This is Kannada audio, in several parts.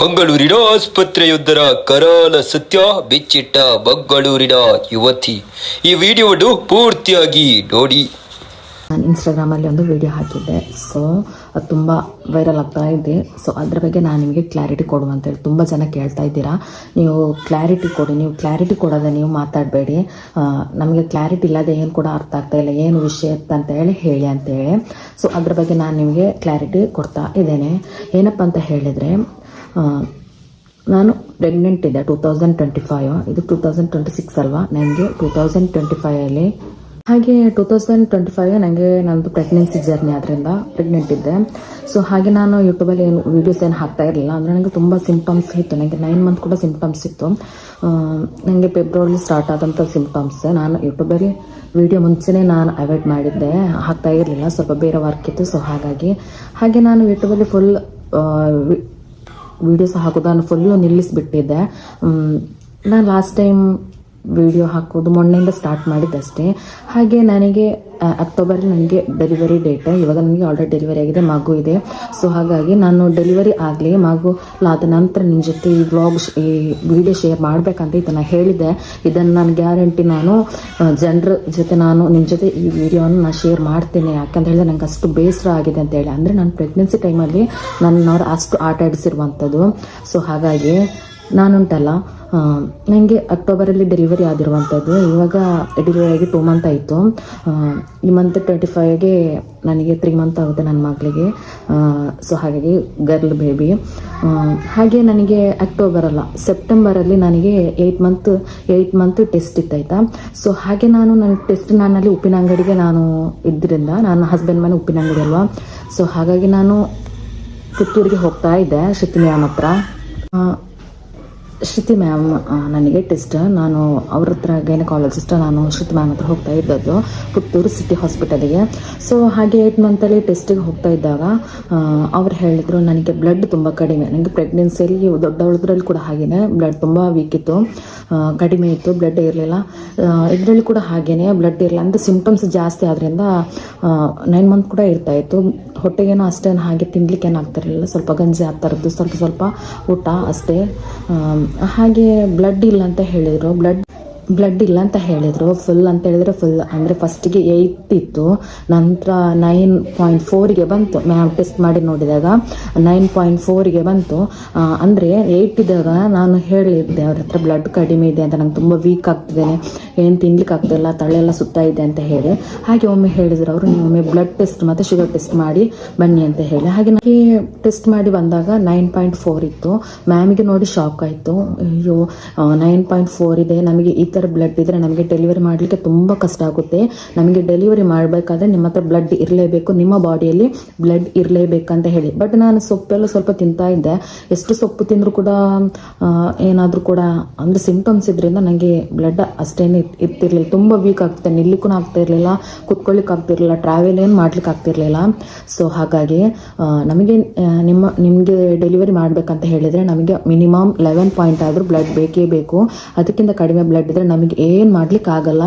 ಮಂಗಳೂರಿನ ಆಸ್ಪತ್ರೆಯೊಂದರ ಕರಾಲ ಸತ್ಯ ಬಿಚ್ಚಿಟ್ಟ ಮಂಗಳೂರಿನ ಯುವತಿ. ಈ ವಿಡಿಯೋವನ್ನು ಪೂರ್ತಿಯಾಗಿ ನೋಡಿ. ನಾನು ಇನ್ಸ್ಟಾಗ್ರಾಮಲ್ಲಿ ಒಂದು ವಿಡಿಯೋ ಹಾಕಿದ್ದೆ. ಸೊ ಅದು ತುಂಬ ವೈರಲ್ ಆಗ್ತಾ ಇದೆ. ಸೊ ಅದ್ರ ಬಗ್ಗೆ ನಾನು ನಿಮಗೆ ಕ್ಲಾರಿಟಿ ಕೊಡು ಅಂತೇಳಿ ತುಂಬ ಜನ ಕೇಳ್ತಾ ಇದ್ದೀರಾ. ನೀವು ಕ್ಲಾರಿಟಿ ಕೊಡಿ. ನೀವು ಕ್ಲಾರಿಟಿ ಕೊಡೋದೇ ನೀವು ಮಾತಾಡಬೇಡಿ. ನಮಗೆ ಕ್ಲಾರಿಟಿ ಇಲ್ಲದೆ ಏನು ಕೂಡ ಅರ್ಥ ಆಗ್ತಾ ಇಲ್ಲ. ಏನು ವಿಷಯ ಅಂತ ಹೇಳಿ ಹೇಳಿ ಅಂತೇಳಿ ಸೊ ಅದ್ರ ಬಗ್ಗೆ ನಾನು ನಿಮಗೆ ಕ್ಲಾರಿಟಿ ಕೊಡ್ತಾ ಇದ್ದೇನೆ. ಏನಪ್ಪ ಅಂತ ಹೇಳಿದರೆ ನಾನು ಪ್ರೆಗ್ನೆಂಟ್ ಇದ್ದೆ ಟೂ ತೌಸಂಡ್ ಟ್ವೆಂಟಿ ಫೈವ್ ಇದು ಟೂ ತೌಸಂಡ್ ಟ್ವೆಂಟಿ ಸಿಕ್ಸ್ ಅಲ್ವಾ? ನನಗೆ ಟೂ ತೌಸಂಡ್ ಟ್ವೆಂಟಿ ಫೈವಲ್ಲಿ ಹಾಗೆ ಟೂ ತೌಸಂಡ್ ಟ್ವೆಂಟಿ ಫೈವ್ ನನಗೆ ನಂದು ಪ್ರೆಗ್ನೆನ್ಸಿ ಜರ್ನಿ ಆದ್ದರಿಂದ ಪ್ರೆಗ್ನೆಂಟ್ ಇದ್ದೆ. ಸೊ ಹಾಗೆ ನಾನು ಯೂಟ್ಯೂಬಲ್ಲಿ ಏನು ವೀಡಿಯೋಸ್ ಏನು ಹಾಕ್ತಾ ಇರಲಿಲ್ಲ. ಅಂದರೆ ನನಗೆ ತುಂಬ ಸಿಂಪ್ಟಮ್ಸ್ ಇತ್ತು. ನನಗೆ ನೈನ್ ಮಂತ್ ಕೂಡ ಸಿಂಪ್ಟಮ್ಸ್ ಇತ್ತು. ನನಗೆ ಫೆಬ್ರವರಿ ಸ್ಟಾರ್ಟ್ ಆದಂಥ ಸಿಂಪ್ಟಮ್ಸ್ ನಾನು ಯೂಟ್ಯೂಬಲ್ಲಿ ವಿಡಿಯೋ ಮುಂಚೆನೇ ನಾನು ಅವಾಯ್ಡ್ ಮಾಡಿದ್ದೆ. ಹಾಕ್ತಾ ಇರಲಿಲ್ಲ. ಸ್ವಲ್ಪ ಬೇರೆ ವರ್ಕ್ ಇತ್ತು. ಸೊ ಹಾಗಾಗಿ. ಹಾಗೆ ನಾನು ಯೂಟ್ಯೂಬಲ್ಲಿ ಫುಲ್ ವಿಡಿಯೋಸ್ ಹಾಕೋದನ್ನು ಫುಲ್ಲು ನಿಲ್ಲಿಸ್ಬಿಟ್ಟಿದ್ದೆ. ನಾನು ಲಾಸ್ಟ್ ಟೈಮ್ ವಿಡಿಯೋ ಹಾಕೋದು ಮೊನ್ನೆಯಿಂದ ಸ್ಟಾರ್ಟ್ ಮಾಡಿದ್ದಷ್ಟೇ. ಹಾಗೆ ನನಗೆ ಅಕ್ಟೋಬರ್ ನನಗೆ ಡೆಲಿವರಿ ಡೇಟ್ ಇವಾಗ ನನಗೆ ಆಲ್ರೆಡಿ ಡೆಲಿವರಿ ಆಗಿದೆ, ಮಗು ಇದೆ. ಸೊ ಹಾಗಾಗಿ ನಾನು ಡೆಲಿವರಿ ಆಗಲಿ, ಮಗು ಆದ ನಂತರ ನಿಮ್ಮ ಜೊತೆ ಈ ವ್ಲಾಗ್ ಈ ವಿಡಿಯೋ ಶೇರ್ ಮಾಡಬೇಕಂತ ಇದನ್ನು ಹೇಳಿದೆ ಇದನ್ನು ನಾನು ಗ್ಯಾರಂಟಿ ನಾನು ಜನರ ಜೊತೆ ನಾನು ನಿಮ್ಮ ಜೊತೆ ಈ ವಿಡಿಯೋನ ನಾನು ಶೇರ್ ಮಾಡ್ತೇನೆ. ಯಾಕಂತ ಹೇಳಿದ್ರೆ ನಂಗೆ ಅಷ್ಟು ಬೇಸರ ಆಗಿದೆ ಅಂತ ಹೇಳಿ. ಅಂದರೆ ನಾನು ಪ್ರೆಗ್ನೆನ್ಸಿ ಟೈಮಲ್ಲಿ ನನ್ನವ್ರು ಅಷ್ಟು ಆಟ ಆಡಿಸಿರುವಂಥದ್ದು ಸೊ ಹಾಗಾಗಿ ನಾನುಂಟಲ್ಲ. ನನಗೆ ಅಕ್ಟೋಬರಲ್ಲಿ ಡೆಲಿವರಿ ಆಗಿರುವಂಥದ್ದು ಇವಾಗ ಡೆಲಿವರಿ ಆಗಿ ಟೂ ಮಂತ್ ಆಯಿತು. ಈ ಮಂತ್ ಟ್ವೆಂಟಿ ಫೈವ್ಗೆ ನನಗೆ ತ್ರೀ ಮಂತ್ ಆಗುತ್ತೆ ನನ್ನ ಮಗಳಿಗೆ. ಸೊ ಹಾಗಾಗಿ ಗರ್ಲ್ ಬೇಬಿ ಹಾಗೆ ನನಗೆ ಅಕ್ಟೋಬರ್ ಅಲ್ಲ ಸೆಪ್ಟೆಂಬರಲ್ಲಿ ನನಗೆ eight month eight month test ಇತ್ತಾಯ್ತಾ. So ಹಾಗೆ ನಾನು ನನ್ನ ಟೆಸ್ಟ್ ನಾನಲ್ಲಿ ಉಪ್ಪಿನ ಅಂಗಡಿಗೆ ನಾನು ಇದ್ದರಿಂದ ನನ್ನ ಹಸ್ಬೆಂಡ್ ಮನೆ ಉಪ್ಪಿನ ಅಂಗಡಿ ಅಲ್ವಾ. ಸೊ ಹಾಗಾಗಿ ನಾನು ಪುತ್ತೂರಿಗೆ ಹೋಗ್ತಾ ಇದ್ದೆ ಶ್ರುತಿ ಮ್ಯಾಮ್ ಹತ್ರ ಶ್ರುತಿ ಮ್ಯಾಮ್ ನನಗೆ ಟೆಸ್ಟ್. ನಾನು ಅವ್ರ ಹತ್ರ ಗೈನಕಾಲಜಿಸ್ಟ್, ನಾನು ಶ್ರುತಿ ಮ್ಯಾಮ್ ಹತ್ರ ಹೋಗ್ತಾ ಇದ್ದದ್ದು ಪುತ್ತೂರು ಸಿಟಿ ಹಾಸ್ಪಿಟಲಿಗೆ. ಸೊ ಹಾಗೆ ಏಟ್ ಮಂತಲ್ಲಿ ಟೆಸ್ಟಿಗೆ ಹೋಗ್ತಾ ಇದ್ದಾಗ ಅವ್ರು ಹೇಳಿದರು, ನನಗೆ ಬ್ಲಡ್ ತುಂಬ ಕಡಿಮೆ. ನನಗೆ ಪ್ರೆಗ್ನೆನ್ಸಿಯಲ್ಲಿ ದೊಡ್ಡವಳದ್ರಲ್ಲಿ ಕೂಡ ಹಾಗೇನೆ ಬ್ಲಡ್ ತುಂಬ ವೀಕ್ ಇತ್ತು. ಕಡಿಮೆ ಇತ್ತು ಬ್ಲಡ್ ಇರಲಿಲ್ಲ. ಇದರಲ್ಲಿ ಕೂಡ ಹಾಗೇನೆ ಬ್ಲಡ್ ಇರಲಿಲ್ಲ. ಅಂದರೆ ಸಿಂಪ್ಟಮ್ಸ್ ಜಾಸ್ತಿ ಆದ್ರಿಂದ ನೈನ್ ಮಂತ್ ಕೂಡ ಇರ್ತಾ ಇತ್ತು. ಹೊಟ್ಟೆಗೇನೋ ಅಷ್ಟೇನು ಹಾಗೆ ತಿನ್ಲಿಕ್ಕೆ ಏನಾಗ್ತಿರಲಿಲ್ಲ ಸ್ವಲ್ಪ ಗಂಜಿ ಆ ಥರದ್ದು ಸ್ವಲ್ಪ ಸ್ವಲ್ಪ ಊಟ ಅಷ್ಟೇ. ಹಾಗೆ ಬ್ಲಡ್ ಇಲ್ಲ ಅಂತ ಹೇಳಿದರು. ಬ್ಲಡ್ ಬ್ಲಡ್ ಇಲ್ಲ ಅಂತ ಹೇಳಿದರು. ಫುಲ್ ಅಂತ ಹೇಳಿದ್ರೆ ಫುಲ್ ಅಂದರೆ ಫಸ್ಟಿಗೆ ಏಯ್ಟ್ ಇತ್ತು. ನಂತರ ನೈನ್ ಪಾಯಿಂಟ್ ಫೋರಿಗೆ ಬಂತು. ಮ್ಯಾಮ್ ಟೆಸ್ಟ್ ಮಾಡಿ ನೋಡಿದಾಗ ನೈನ್ ಪಾಯಿಂಟ್ ಫೋರಿಗೆ ಬಂತು. ಅಂದ್ರೆ ಏಯ್ಟ್ ಇದ್ದಾಗ ನಾನು ಹೇಳಿದ್ದೆ, ಅವ್ರ ಹತ್ರ ಬ್ಲಡ್ ಕಡಿಮೆ ಇದೆ ಅಂತ. ನಂಗೆ ತುಂಬ ವೀಕ್ ಆಗ್ತಿದ್ದೇನೆ ಏನು ತಿನ್ಲಿಕ್ಕೆ ಆಗ್ತಿಲ್ಲ, ತಲೆಯೆಲ್ಲ ಸುತ್ತ ಇದೆ ಅಂತ ಹೇಳಿ. ಹಾಗೆ ಒಮ್ಮೆ ಹೇಳಿದ್ರು ಅವರು, ನೀವು ಒಮ್ಮೆ ಬ್ಲಡ್ ಟೆಸ್ಟ್ ಮತ್ತು ಶುಗರ್ ಟೆಸ್ಟ್ ಮಾಡಿ ಬನ್ನಿ ಅಂತ ಹೇಳಿ. ಹಾಗೆ ನನಗೆ ಟೆಸ್ಟ್ ಮಾಡಿ ಬಂದಾಗ ನೈನ್ ಪಾಯಿಂಟ್ ಫೋರ್ ಇತ್ತು. ಮ್ಯಾಮಿಗೆ ನೋಡಿ ಶಾಕ್ ಆಯಿತು. ಅಯ್ಯೋ ನೈನ್ ಪಾಯಿಂಟ್ ಫೋರ್ ಇದೆ. ನಮಗೆ ಈ ಬ್ಲಡ್ ಇದ್ದರೆ ನಮಗೆ ಡೆಲಿವರಿ ಮಾಡಲಿಕ್ಕೆ ತುಂಬ ಕಷ್ಟ ಆಗುತ್ತೆ. ನಮಗೆ ಡೆಲಿವರಿ ಮಾಡಬೇಕಾದ್ರೆ ನಿಮ್ಮ ಹತ್ರ ಬ್ಲಡ್ ಇರಲೇಬೇಕು, ನಿಮ್ಮ ಬಾಡಿಯಲ್ಲಿ ಬ್ಲಡ್ ಇರಲೇಬೇಕಂತ ಹೇಳಿ. ಬಟ್ ನಾನು ಸೊಪ್ಪೆಲ್ಲ ಸ್ವಲ್ಪ ತಿಂತಾ ಇದ್ದೆ. ಎಷ್ಟು ಸೊಪ್ಪು ತಿಂದರೂ ಕೂಡ ಏನಾದರೂ ಕೂಡ ಅಂದರೆ ಸಿಂಪ್ಟಮ್ಸ್ ಇದರಿಂದ ನನಗೆ ಬ್ಲಡ್ ಅಷ್ಟೇನು ಇರ್ತಿರ್ಲಿಲ್ಲ. ತುಂಬ ವೀಕ್ ಆಗ್ತಾ ನಿಲ್ಲಿಕ್ಕೂ ಆಗ್ತಾ ಇರಲಿಲ್ಲ, ಕುತ್ಕೊಳ್ಳಿಕ್ಕೆ ಆಗ್ತಿರ್ಲಿಲ್ಲ ಟ್ರಾವೆಲ್ ಏನು ಮಾಡ್ಲಿಕ್ಕೆ ಆಗ್ತಿರ್ಲಿಲ್ಲ ಸೊ ಹಾಗಾಗಿ ನಮಗೆ ನಿಮ್ಮ, ನಿಮಗೆ ಡೆಲಿವರಿ ಮಾಡಬೇಕಂತ ಹೇಳಿದರೆ ನಮಗೆ ಮಿನಿಮಮ್ ಲೆವೆನ್ ಪಾಯಿಂಟ್ ಆದರೂ ಬ್ಲಡ್ ಬೇಕೇ ಬೇಕು. ಅದಕ್ಕಿಂತ ಕಡಿಮೆ ಬ್ಲಡ್ ಇದ್ದರೆ ನಮಗೆ ಏನು ಮಾಡಲಿಕ್ಕೆ ಆಗಲ್ಲ.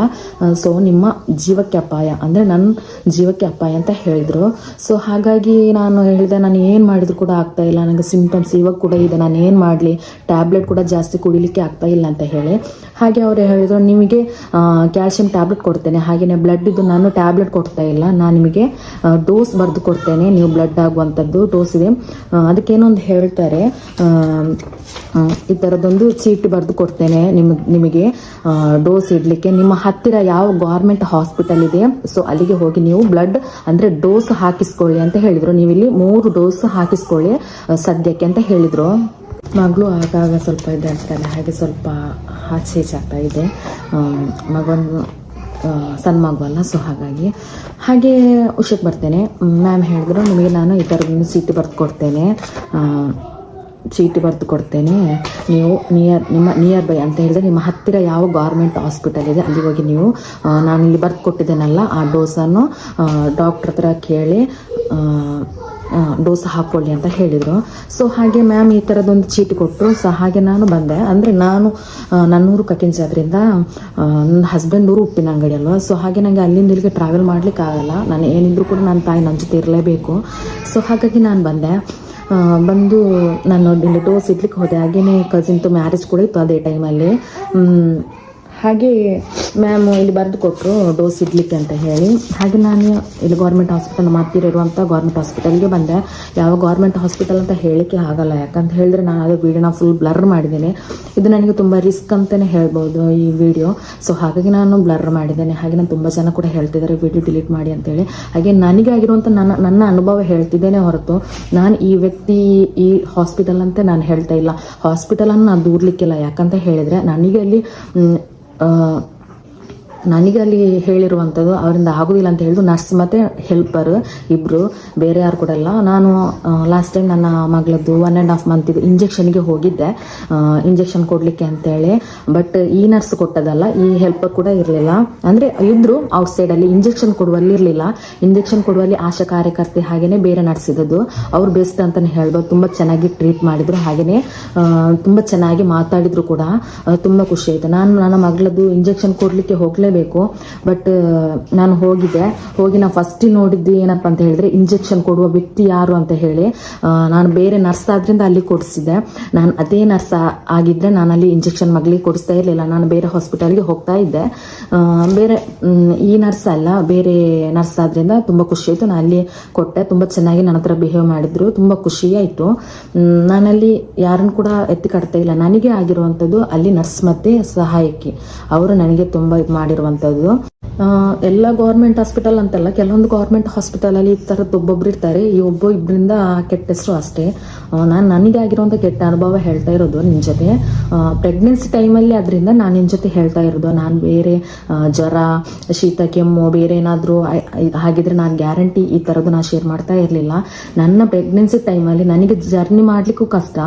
ಸೊ ನಿಮ್ಮ ಜೀವಕ್ಕೆ ಅಪಾಯ. ಅಂದರೆ ನನ್ನ ಜೀವಕ್ಕೆ ಅಪಾಯ ಅಂತ ಹೇಳಿದರು. ಸೊ ಹಾಗಾಗಿ ನಾನು ಹೇಳಿದೆ, ನಾನು ಏನು ಮಾಡಿದ್ರು ಕೂಡ ಆಗ್ತಾ ಇಲ್ಲ. ನನಗೆ ಸಿಂಪ್ಟಮ್ಸ್ ಇವಾಗ ಕೂಡ ಇದೆ. ನಾನು ಏನು ಮಾಡಲಿ? ಟ್ಯಾಬ್ಲೆಟ್ ಕೂಡ ಜಾಸ್ತಿ ಕುಡಿಲಿಕ್ಕೆ ಆಗ್ತಾ ಇಲ್ಲ ಅಂತ ಹೇಳಿ. ಹಾಗೆ ಅವರು ಹೇಳಿದರು, ನಿಮಗೆ ಕ್ಯಾಲ್ಸಿಯಂ ಟ್ಯಾಬ್ಲೆಟ್ ಕೊಡ್ತೇನೆ. ಹಾಗೆಯೇ ಬ್ಲಡ್ ಇದು ನಾನು ಟ್ಯಾಬ್ಲೆಟ್ ಕೊಡ್ತಾ ಇಲ್ಲ. ನಾನು ನಿಮಗೆ ಡೋಸ್ ಬರೆದು ಕೊಡ್ತೇನೆ. ನೀವು ಬ್ಲಡ್ ಆಗುವಂಥದ್ದು ಡೋಸ್ ಇದೆ. ಅದಕ್ಕೇನೊಂದು ಹೇಳ್ತಾರೆ. ಈ ಥರದ್ದೊಂದು ಚೀಟಿ ಬರೆದು ಕೊಡ್ತೇನೆ ನಿಮ್ಗೆ. ನಿಮಗೆ ಡೋಸ್ ಇಡಲಿಕ್ಕೆ ನಿಮ್ಮ ಹತ್ತಿರ ಯಾವ ಗೌರ್ಮೆಂಟ್ ಹಾಸ್ಪಿಟಲ್ ಇದೆ? ಸೊ ಅಲ್ಲಿಗೆ ಹೋಗಿ ನೀವು ಬ್ಲಡ್ ಅಂದರೆ ಡೋಸ್ ಹಾಕಿಸ್ಕೊಳ್ಳಿ ಅಂತ ಹೇಳಿದರು. ನೀವು ಇಲ್ಲಿ ಮೂರು ಡೋಸ್ ಹಾಕಿಸ್ಕೊಳ್ಳಿ ಸದ್ಯಕ್ಕೆ ಅಂತ ಹೇಳಿದರು. ಮಗಳು ಆಗಾಗ ಸ್ವಲ್ಪ ಇದೆ ಅಂತಾನೆ, ಹಾಗೆ ಸ್ವಲ್ಪ ಆಚೆ ಈಚೆ ಇದೆ. ಮಗೊಂದು ಸಣ್ಣ ಮಗು ಅಲ್ಲ ಸೊ ಹಾಗಾಗಿ. ಹಾಗೆ ಹುಷಕ್ಕೆ ಬರ್ತೇನೆ. ಮ್ಯಾಮ್ ಹೇಳಿದ್ರು, ನಿಮಗೆ ನಾನು ಈ ಥರದೊಂದು ಸೀಟ್ ಬರೆದು ಕೊಡ್ತೇನೆ. ಚೀಟಿ ಬರೆದು ಕೊಡ್ತೇನೆ. ನೀವು ನಿಯರ್ ನಿಮ್ಮ ನಿಯರ್ ಬೈ ಅಂತ ಹೇಳಿದ್ರೆ ನಿಮ್ಮ ಹತ್ತಿರ ಯಾವ ಗೌರ್ಮೆಂಟ್ ಹಾಸ್ಪಿಟಲ್ ಇದೆ, ಅಲ್ಲಿ ಹೋಗಿ ನೀವು ನಾನು ಇಲ್ಲಿ ಬರೆದು ಕೊಟ್ಟಿದ್ದೇನಲ್ಲ, ಆ ಡೋಸನ್ನು ಡಾಕ್ಟ್ರ್ ಹತ್ರ ಕೇಳಿ ಡೋಸ್ ಹಾಕ್ಕೊಳ್ಳಿ ಅಂತ ಹೇಳಿದರು. ಸೊ ಹಾಗೆ ಮ್ಯಾಮ್ ಈ ಥರದೊಂದು ಚೀಟಿ ಕೊಟ್ಟರು. ಸೊ ಹಾಗೆ ನಾನು ಬಂದೆ. ಅಂದರೆ ನಾನು ನನ್ನೂರು ಕಕಿನ್ ಜಾತ್ರೆಯಿಂದ ನನ್ನ ಹಸ್ಬೆಂಡ್ ಊರು ಉಪ್ಪಿನ ಅಂಗಡಿ ಅಲ್ವಾ? ಸೊ ಹಾಗೆ ನನಗೆ ಅಲ್ಲಿಂದ ಇಲ್ಲಿಗೆ ಟ್ರಾವೆಲ್ ಮಾಡಲಿಕ್ಕೆ ಆಗಲ್ಲ ನಾನು ಏನಿದ್ರು ಕೂಡ ನನ್ನ ತಾಯಿ ನನ್ನ ಜೊತೆ ಇರಲೇಬೇಕು. ಸೊ ಹಾಗಾಗಿ ನಾನು ಬಂದೆ. ಬಂದು ನಾನು ಇಲ್ಲಿ ಡೋಸ್ ಇಡ್ಲಿಕ್ಕೆ ಹೋದೆ. ಹಾಗೇನೆ ಕಸಿನ್ದು ಮ್ಯಾರೇಜ್ ಕೂಡ ಇತ್ತು ಅದೇ ಟೈಮಲ್ಲಿ ಹಾಗೆ ಮ್ಯಾಮ್ ಇಲ್ಲಿ ಬರೆದು ಕೊಟ್ಟರು ಡೋಸ್ ಇಡ್ಲಿಕ್ಕೆ ಅಂತ ಹೇಳಿ. ಹಾಗೆ ನಾನು ಇಲ್ಲಿ ಗೌರ್ಮೆಂಟ್ ಹಾಸ್ಪಿಟಲ್ ಇರುವಂಥ ಗೌರ್ಮೆಂಟ್ ಹಾಸ್ಪಿಟಲ್ಗೆ ಬಂದೆ. ಯಾವ ಗೌರ್ಮೆಂಟ್ ಹಾಸ್ಪಿಟಲ್ ಅಂತ ಹೇಳಲಿಕ್ಕೆ ಆಗಲ್ಲ. ಯಾಕಂತ ಹೇಳಿದ್ರೆ ನಾನು ಅದು ವಿಡಿಯೋನ ಫುಲ್ ಬ್ಲರ್ ಮಾಡಿದ್ದೇನೆ. ಇದು ನನಗೆ ತುಂಬ ರಿಸ್ಕ್ ಅಂತಲೇ ಹೇಳ್ಬೋದು ಈ ವಿಡಿಯೋ ಸೊ ಹಾಗಾಗಿ ನಾನು ಬ್ಲರ್ ಮಾಡಿದ್ದೇನೆ. ಹಾಗೆ ನಾನು ತುಂಬ ಜನ ಕೂಡ ಹೇಳ್ತಿದ್ದಾರೆ ವಿಡಿಯೋ ಡಿಲೀಟ್ ಮಾಡಿ ಅಂತೇಳಿ ಹಾಗೆ ನನಗೆ ಆಗಿರುವಂಥ ನನ್ನ ನನ್ನ ಅನುಭವ ಹೇಳ್ತಿದ್ದೇನೆ ಹೊರತು ನಾನು ಈ ವ್ಯಕ್ತಿ ಈ ಹಾಸ್ಪಿಟಲ್ ಅಂತ ನಾನು ಹೇಳ್ತಾ ಇಲ್ಲ. ಹಾಸ್ಪಿಟಲನ್ನು ನಾನು ದೂರ್ಲಿಕ್ಕಿಲ್ಲ. ಯಾಕಂತ ಹೇಳಿದರೆ ನನಗೆ ಅಲ್ಲಿ ಮ್, ಆ, ನನಗೆ ಅಲ್ಲಿ ಹೇಳಿರುವಂಥದ್ದು ಅವರಿಂದ ಆಗೋದಿಲ್ಲ ಅಂತ ಹೇಳಿದ್ರು ನರ್ಸ್ ಮತ್ತು ಹೆಲ್ಪರ್ ಇಬ್ಬರು ಬೇರೆ ಯಾರು ಕೂಡ ಇಲ್ಲ ನಾನು ಲಾಸ್ಟ್ ಟೈಮ್ ನನ್ನ ಮಗಳದ್ದು ಒನ್ ಆ್ಯಂಡ್ ಹಾಫ್ ಮಂತ್ ಇದು ಇಂಜೆಕ್ಷನ್ಗೆ ಹೋಗಿದ್ದೆ. ಇಂಜೆಕ್ಷನ್ ಕೊಡಲಿಕ್ಕೆ ಅಂತೇಳಿ. ಬಟ್ ಈ ನರ್ಸ್ ಕೊಟ್ಟದಲ್ಲ, ಈ ಹೆಲ್ಪರ್ ಕೂಡ ಇರಲಿಲ್ಲ. ಅಂದರೆ ಇದ್ರು ಔಟ್ಸೈಡಲ್ಲಿ ಇಂಜೆಕ್ಷನ್ ಕೊಡುವಲ್ಲಿ ಇರಲಿಲ್ಲ. ಇಂಜೆಕ್ಷನ್ ಕೊಡುವಲ್ಲಿ ಆಶಾ ಕಾರ್ಯಕರ್ತೆ ಹಾಗೆಯೇ ಬೇರೆ ನರ್ಸ್ ಇದ್ದದ್ದು. ಅವ್ರು ಬೆಸ್ಟ್ ಅಂತಲೇ ಹೇಳ್ಬೋದು. ತುಂಬ ಚೆನ್ನಾಗಿ ಟ್ರೀಟ್ ಮಾಡಿದ್ರು. ಹಾಗೆಯೇ ತುಂಬ ಚೆನ್ನಾಗಿ ಮಾತಾಡಿದ್ರು ಕೂಡ. ತುಂಬ ಖುಷಿ ಆಯಿತು. ನಾನು, ನನ್ನ ಮಗಳದ್ದು ಇಂಜೆಕ್ಷನ್ ಕೊಡಲಿಕ್ಕೆ ಹೋಗಲೇಬೇಕು ಬಟ್ ನಾನು ಹೋಗಿದ್ದೆ. ಹೋಗಿ ನಾನು ಫಸ್ಟ್ ನೋಡಿದ್ದು ಏನಪ್ಪ ಅಂತ ಹೇಳಿದ್ರೆ ಇಂಜೆಕ್ಷನ್ ಕೊಡುವ ವ್ಯಕ್ತಿ ಯಾರು ಅಂತ ಹೇಳಿ. ನಾನು ಬೇರೆ ನರ್ಸ್ ಆದ್ರಿಂದ ಅಲ್ಲಿ ಕೊಡಿಸಿದ್ದೆ. ನಾನು ಅದೇ ನರ್ಸ್ ಆಗಿದ್ರೆ ನಾನು ಅಲ್ಲಿ ಇಂಜೆಕ್ಷನ್ ಮಗಳಿಗೆ ಕೊಡಿಸ್ತಾ ಇರಲಿಲ್ಲ. ನಾನು ಬೇರೆ ಹಾಸ್ಪಿಟಲ್ಗೆ ಹೋಗ್ತಾ ಇದ್ದೆ. ಬೇರೆ ಈ ನರ್ಸ್ ಅಲ್ಲ, ಬೇರೆ ನರ್ಸ್ ಆದ್ರಿಂದ ತುಂಬಾ ಖುಷಿ ಆಯ್ತು. ನಾನು ಅಲ್ಲಿ ಕೊಟ್ಟೆ. ತುಂಬಾ ಚೆನ್ನಾಗಿ ನನ್ನ ಹತ್ರ ಬಿಹೇವ್ ಮಾಡಿದ್ರು. ತುಂಬಾ ಖುಷಿ ಆಯ್ತು. ನಾನಲ್ಲಿ ಯಾರನ್ನು ಕೂಡ ಎತ್ತಿ ಕಟ್ತಾ ಇಲ್ಲ. ನನಗೆ ಆಗಿರುವಂಥದ್ದು ಅಲ್ಲಿ ನರ್ಸ್ ಮತ್ತೆ ಸಹಾಯಕಿ. ಅವರು ನನಗೆ ತುಂಬಾ ಇದು ಮಾಡಿರುವಂಥದ್ದು ಆ, ಎಲ್ಲ ಗೌರ್ಮೆಂಟ್ ಹಾಸ್ಪಿಟಲ್ ಅಂತಲ್ಲ, ಕೆಲವೊಂದು ಗೌರ್ಮೆಂಟ್ ಹಾಸ್ಪಿಟಲಲ್ಲಿ ಈ ಥರದ್ದು ಒಬ್ಬೊಬ್ರು ಇರ್ತಾರೆ. ಈ ಒಬ್ಬ ಇಬ್ಬರಿಂದ ಕೆಟ್ಟ ಹೆಸರು ಅಷ್ಟೇ. ನಾನು ನನಗೆ ಆಗಿರುವಂತ ಕೆಟ್ಟ ಅನುಭವ ಹೇಳ್ತಾ ಇರೋದು ನಿನ್ನ ಜೊತೆ. ಪ್ರೆಗ್ನೆನ್ಸಿ ಟೈಮಲ್ಲಿ ಅದರಿಂದ ನಾನು ನಿನ್ ಜೊತೆ ಹೇಳ್ತಾ ಇರೋದು. ನಾನು ಬೇರೆ ಜ್ವರ, ಶೀತ, ಕೆಮ್ಮು, ಬೇರೆ ಏನಾದರೂ ಹಾಗಿದ್ರೆ ನಾನು ಗ್ಯಾರಂಟಿ ಈ ತರದ್ದು ನಾನು ಶೇರ್ ಮಾಡ್ತಾ ಇರಲಿಲ್ಲ. ನನ್ನ ಪ್ರೆಗ್ನೆನ್ಸಿ ಟೈಮಲ್ಲಿ ನನಗೆ ಜರ್ನಿ ಮಾಡಲಿಕ್ಕೂ ಕಷ್ಟ.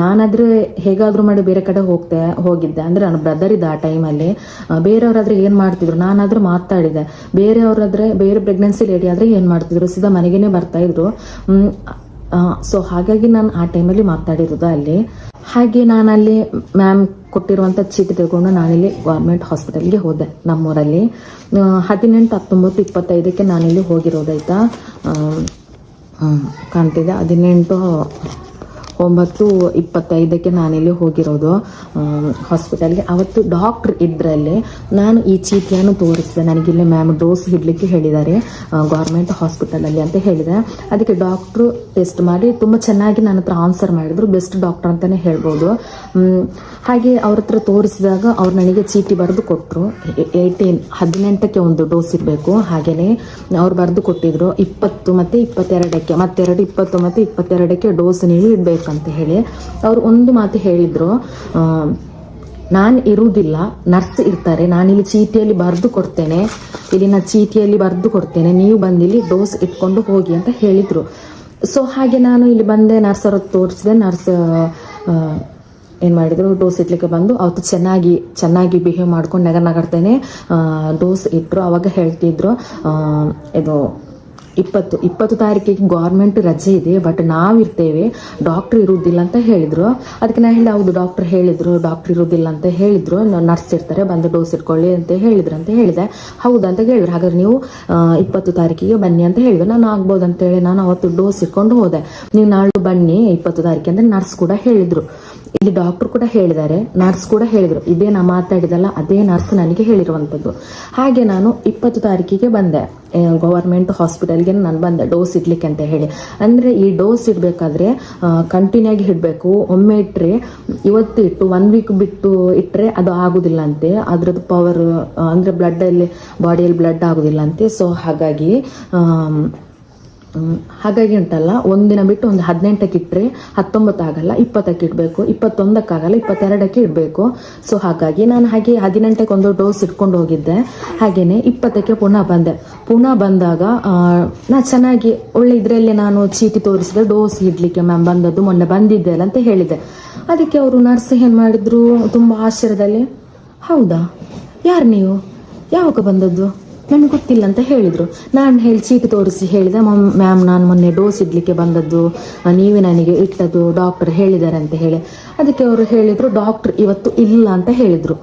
ನಾನಾದ್ರೆ ಹೇಗಾದರೂ ಮಾಡಿ ಬೇರೆ ಕಡೆ ಹೋಗ್ತೆ, ಹೋಗಿದ್ದೆ. ಅಂದರೆ ನನ್ನ ಬ್ರದರ್ ಇದ್ದ ಆ ಟೈಮಲ್ಲಿ ಬೇರೆಯವರಾದ್ರೆ ಏನು ಮಾಡ್ತಿದ್ರು? ನಾನಾದ್ರೂ ಮಾತಾಡಿದೆ. ಬೇರೆಯವರಾದ್ರೆ, ಬೇರೆ ಪ್ರೆಗ್ನೆನ್ಸಿ ಲೇಡಿ ಆದರೆ ಏನು ಮಾಡ್ತಿದ್ರು? ಸೀದಾ ಮನೆಗೇನೆ ಬರ್ತಾ ಇದ್ರು. ಸೊ ಹಾಗಾಗಿ ನಾನು ಆ ಟೈಮಲ್ಲಿ ಮಾತಾಡಿರೋದು ಅಲ್ಲಿ. ಹಾಗೆ ನಾನಲ್ಲಿ ಮ್ಯಾಮ್ ಕೊಟ್ಟಿರುವಂಥ ಚೀಟಿ ತಗೊಂಡು ನಾನಿಲ್ಲಿ ಗೌರ್ಮೆಂಟ್ ಹಾಸ್ಪಿಟಲ್ಗೆ ಹೋದೆ ನಮ್ಮೂರಲ್ಲಿ. ಹದಿನೆಂಟು ಹತ್ತೊಂಬತ್ತು ಇಪ್ಪತ್ತೈದಕ್ಕೆ ನಾನಿಲ್ಲಿ ಹೋಗಿರೋದಾಯ್ತಾ ಕಾಣ್ತಿದೆ. ಹದಿನೆಂಟು ಒಂಬತ್ತು ಇಪ್ಪತ್ತೈದಕ್ಕೆ ನಾನಿಲ್ಲಿ ಹೋಗಿರೋದು ಹಾಸ್ಪಿಟಲ್ಗೆ ಅವತ್ತು ಡಾಕ್ಟ್ರ್ ಇದ್ರಲ್ಲಿ ನಾನು ಈ ಚೀಟಿಯನ್ನು ತೋರಿಸಿದೆ. ನನಗಿಲ್ಲಿ ಮ್ಯಾಮ್ ಡೋಸ್ ಇಡಲಿಕ್ಕೆ ಹೇಳಿದ್ದಾರೆ ಗೌರ್ಮೆಂಟ್ ಹಾಸ್ಪಿಟಲಲ್ಲಿ ಅಂತ ಹೇಳಿದೆ. ಅದಕ್ಕೆ ಡಾಕ್ಟ್ರು ಟೆಸ್ಟ್ ಮಾಡಿ ತುಂಬ ಚೆನ್ನಾಗಿ ನನ್ನ ಹತ್ರ ಆನ್ಸರ್ ಮಾಡಿದ್ರು. ಬೆಸ್ಟ್ ಡಾಕ್ಟರ್ ಅಂತಲೇ ಹೇಳ್ಬೋದು. ಹಾಗೆ ಅವ್ರ ಹತ್ರ ತೋರಿಸಿದಾಗ ಅವ್ರು ನನಗೆ ಚೀಟಿ ಬರೆದು ಕೊಟ್ಟರು ಏಯ್ಟೀನ್, ಹದಿನೆಂಟಕ್ಕೆ ಒಂದು ಡೋಸ್ ಇರಬೇಕು. ಹಾಗೆಯೇ ಅವ್ರು ಬರೆದು ಕೊಟ್ಟಿದ್ರು. ಇಪ್ಪತ್ತು ಮತ್ತು ಇಪ್ಪತ್ತೆರಡಕ್ಕೆ, ಮತ್ತೆರಡು, ಇಪ್ಪತ್ತು ಮತ್ತು ಇಪ್ಪತ್ತೆರಡಕ್ಕೆ ಡೋಸ್ ನೀವು ಇಡಬೇಕಂತ ಹೇಳಿ ಅವ್ರು ಒಂದು ಮಾತು ಹೇಳಿದ್ರು ನಾನು ಇರುವುದಿಲ್ಲ, ನರ್ಸ್ ಇರ್ತಾರೆ, ನಾನಿಲ್ಲಿ ಚೀಟಿಯಲ್ಲಿ ಬರೆದು ಕೊಡ್ತೇನೆ ಇಲ್ಲಿ ಇಲ್ಲಿನ ಚೀಟಿಯಲ್ಲಿ ಬರೆದು ಕೊಡ್ತೇನೆ, ನೀವು ಬಂದಿಲ್ಲಿ ಡೋಸ್ ಇಟ್ಕೊಂಡು ಹೋಗಿ ಅಂತ ಹೇಳಿದರು. ಸೊ ಹಾಗೆ ನಾನು ಇಲ್ಲಿ ಬಂದೆ, ನರ್ಸ್ ಅವ್ರ ತೋರಿಸಿದೆ, ನರ್ಸ್ ಏನು ಮಾಡಿದ್ರು, ಡೋಸ್ ಇಟ್ಲಿಕ್ಕೆ ಬಂದು, ಅವತ್ತು ಚೆನ್ನಾಗಿ ಚೆನ್ನಾಗಿ ಬಿಹೇವ್ ಮಾಡ್ಕೊಂಡು ನಗರ ನಗಡ್ತೇನೆ ಡೋಸ್ ಇಟ್ಟರು ಅವಾಗ ಹೇಳ್ತಿದ್ರು ಇದು ಇಪ್ಪತ್ತು ಇಪ್ಪತ್ತು ತಾರೀಕಿಗೆ ಗೌರ್ಮೆಂಟ್ ರಜೆ ಇದೆ ಬಟ್ ನಾವಿರ್ತೇವೆ ಡಾಕ್ಟ್ರ್ ಇರುವುದಿಲ್ಲ ಅಂತ ಹೇಳಿದ್ರು. ಅದಕ್ಕೆ ನಾನು ಹೇಳಿ ಹೌದು ಡಾಕ್ಟರ್ ಹೇಳಿದ್ರು ಡಾಕ್ಟರ್ ಇರುವುದಿಲ್ಲ ಅಂತ ಹೇಳಿದ್ರು. ನರ್ಸ್ ಇರ್ತಾರೆ, ಬಂದು ಡೋಸ್ ಇಟ್ಕೊಳ್ಳಿ ಅಂತ ಹೇಳಿದ್ರು ಅಂತ ಹೇಳಿದೆ. ಹೌದಾ ಅಂತ ಹೇಳಿದ್ರು. ಹಾಗಾದ್ರೆ ನೀವು ಇಪ್ಪತ್ತು ತಾರೀಕಿಗೆ ಬನ್ನಿ ಅಂತ ಹೇಳಿದ್ರು. ನಾನು ಆಗ್ಬೋದು ಅಂತ ಹೇಳಿ ನಾನು ಅವತ್ತು ಡೋಸ್ ಇಟ್ಕೊಂಡು ಹೋದೆ. ನೀವು ನಾಳೆ ಬನ್ನಿ, ಇಪ್ಪತ್ತು ತಾರೀಕಿಗೆ ಅಂದರೆ ನರ್ಸ್ ಕೂಡ ಹೇಳಿದ್ರು. ಇಲ್ಲಿ ಡಾಕ್ಟರ್ ಕೂಡ ಹೇಳಿದ್ದಾರೆ ನರ್ಸ್ ಕೂಡ ಹೇಳಿದ್ರು. ಇದೇ ನಾ ಮಾತಾಡಿದಲ್ಲ, ಅದೇ ನರ್ಸ್ ನನಗೆ ಹೇಳಿರುವಂಥದ್ದು ಹಾಗೆ ನಾನು ಇಪ್ಪತ್ತು ತಾರೀಕಿಗೆ ಬಂದೆ ಗವರ್ಮೆಂಟ್ ಹಾಸ್ಪಿಟಲ್ಗೆ ನಾನು ಬಂದೆ, ಡೋಸ್ ಇಡ್ಲಿಕ್ಕೆ ಅಂತ ಹೇಳಿ. ಅಂದರೆ ಈ ಡೋಸ್ ಇಡಬೇಕಾದ್ರೆ ಕಂಟಿನ್ಯೂ ಆಗಿ ಇಡಬೇಕು. ಒಮ್ಮೆ ಇಟ್ಟರೆ ಇವತ್ತು ಇಟ್ಟು ಒನ್ ವೀಕ್ ಬಿಟ್ಟು ಇಟ್ಟರೆ ಅದು ಆಗುದಿಲ್ಲ ಅಂತೆ. ಅದ್ರದ್ದು ಪವರ್ ಅಂದರೆ ಬ್ಲಡ್ಡಲ್ಲಿ ಬಾಡಿಯಲ್ಲಿ ಬ್ಲಡ್ ಆಗುದಿಲ್ಲ ಅಂತೆ. ಸೊ ಹಾಗಾಗಿ ಹಾಗಾಗಿ ಉಂಟಲ್ಲ ಒಂದಿನ ಬಿಟ್ಟು ಒಂದು ಹದಿನೆಂಟಕ್ಕೆ ಇಟ್ಟರೆ ಹತ್ತೊಂಬತ್ತು ಆಗಲ್ಲ ಇಪ್ಪತ್ತಕ್ಕೆ ಇಡಬೇಕು, ಇಪ್ಪತ್ತೊಂದಕ್ಕಾಗಲ್ಲ, ಇಪ್ಪತ್ತೆರಡಕ್ಕೆ ಇಡಬೇಕು. ಸೊ ಹಾಗಾಗಿ ನಾನು ಹಾಗೆ ಹದಿನೆಂಟಕ್ಕೆ ಒಂದು ಡೋಸ್ ಇಟ್ಕೊಂಡು ಹೋಗಿದ್ದೆ. ಹಾಗೇನೆ ಇಪ್ಪತ್ತಕ್ಕೆ ಪುನಃ ಬಂದೆ. ಪುನಃ ಬಂದಾಗ ನಾ ಚೆನ್ನಾಗಿ ಒಳ್ಳೆ ಇದರಲ್ಲಿ ನಾನು ಚೀಟಿ ತೋರಿಸಿದೆ ಡೋಸ್ ಇಡಲಿಕ್ಕೆ ಮ್ಯಾಮ್ ಬಂದದ್ದು, ಮೊನ್ನೆ ಬಂದಿದ್ದೆ ಅಲ್ಲ ಅಂತ ಹೇಳಿದೆ. ಅದಕ್ಕೆ ಅವರು ನರ್ಸ್ ಏನು ಮಾಡಿದ್ರು? ತುಂಬ ಆಶ್ಚರ್ಯದಲ್ಲಿ, ಹೌದಾ? ಯಾರು ನೀವು? ಯಾವಾಗ ಬಂದದ್ದು? ನಮಗೆ ಗೊತ್ತಿಲ್ಲ ಅಂತ ಹೇಳಿದರು. ನಾನು ಹೇಳಿ ಚೀಟಿ ತೋರಿಸಿ ಹೇಳಿದೆ ಮಮ್ ಮ್ಯಾಮ್, ನಾನು ಮೊನ್ನೆ ಡೋಸ್ ಇಡ್ಲಿಕ್ಕೆ ಬಂದದ್ದು ನೀವೇ ನನಗೆ ಇಟ್ಟದ್ದು, ಡಾಕ್ಟರ್ ಹೇಳಿದ್ದಾರೆ ಅಂತ ಹೇಳಿ. ಅದಕ್ಕೆ ಅವರು ಹೇಳಿದರು, ಡಾಕ್ಟರ್ ಇವತ್ತು ಇಲ್ಲ ಅಂತ ಹೇಳಿದರು.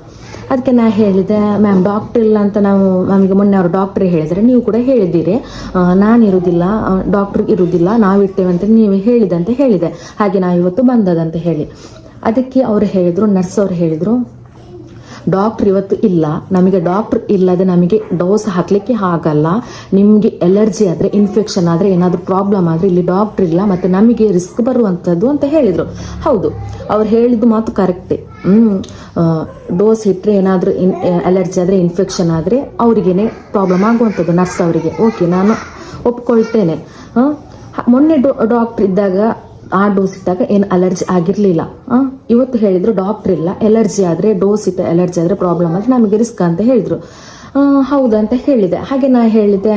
ಅದಕ್ಕೆ ನಾ ಹೇಳಿದೆ, ಮ್ಯಾಮ್, ಡಾಕ್ಟ್ರ್ ಇಲ್ಲ ಅಂತ ನಾವು, ನಮಗೆ ಮೊನ್ನೆ ಅವರು ಡಾಕ್ಟ್ರೇ ಹೇಳಿದರೆ ನೀವು ಕೂಡ ಹೇಳಿದ್ದೀರಿ. ನಾನು ಇರುವುದಿಲ್ಲ ಡಾಕ್ಟ್ರ್ ಇರುವುದಿಲ್ಲ ನಾವು ಇರ್ತೇವೆ ಅಂತ ನೀವು ಹೇಳಿದೆ ಅಂತ ಹೇಳಿದೆ. ಹಾಗೆ ನಾವು ಇವತ್ತು ಬಂದದಂತ ಹೇಳಿ. ಅದಕ್ಕೆ ಅವರು ಹೇಳಿದರು, ನರ್ಸ್ ಅವರು ಹೇಳಿದರು ಡಾಕ್ಟ್ರ್ ಇವತ್ತು ಇಲ್ಲ. ನಮಗೆ ಡಾಕ್ಟ್ರ್ ಇಲ್ಲದೆ ನಮಗೆ ಡೋಸ್ ಹಾಕ್ಲಿಕ್ಕೆ ಆಗಲ್ಲ. ನಿಮಗೆ ಎಲರ್ಜಿ ಆದರೆ ಇನ್ಫೆಕ್ಷನ್ ಆದರೆ, ಏನಾದರೂ ಪ್ರಾಬ್ಲಮ್ ಆದರೆ ಇಲ್ಲಿ ಡಾಕ್ಟ್ರ್ ಇಲ್ಲ ಮತ್ತು ನಮಗೆ ರಿಸ್ಕ್ ಬರುವಂಥದ್ದು ಅಂತ ಹೇಳಿದರು. ಹೌದು, ಅವ್ರು ಹೇಳಿದ್ದು ಮಾತು ಕರೆಕ್ಟೇ ಡೋಸ್ ಇಟ್ಟರೆ ಏನಾದರೂ ಇನ್ ಅಲರ್ಜಿ ಆದರೆ ಇನ್ಫೆಕ್ಷನ್ ಆದರೆ ಅವರಿಗೇನೆ ಪ್ರಾಬ್ಲಮ್ ಆಗುವಂಥದ್ದು ನರ್ಸ್ ಅವರಿಗೆ. ಓಕೆ ನಾನು ಒಪ್ಕೊಳ್ತೇನೆ. ಮೊನ್ನೆ ಡಾಕ್ಟ್ರ್ ಇದ್ದಾಗ ಆ ಡೋಸ್ ಇಟ್ಟಾಗ ಏನು ಅಲರ್ಜಿ ಆಗಿರಲಿಲ್ಲ. ಇವತ್ತು ಹೇಳಿದ್ರು ಡಾಕ್ಟ್ರ್ ಇಲ್ಲ ಎಲರ್ಜಿ ಆದರೆ ಡೋಸ್ ಇಟ್ಟ ಎಲರ್ಜಿ ಆದರೆ ಪ್ರಾಬ್ಲಮ್ ಆದರೆ ನಮಗೆ ರಿಸ್ಕ್ ಅಂತ ಹೇಳಿದ್ರು. ಹೌದಾ ಅಂತ ಹೇಳಿದೆ. ಹಾಗೆ ನಾ ಹೇಳಿದೆ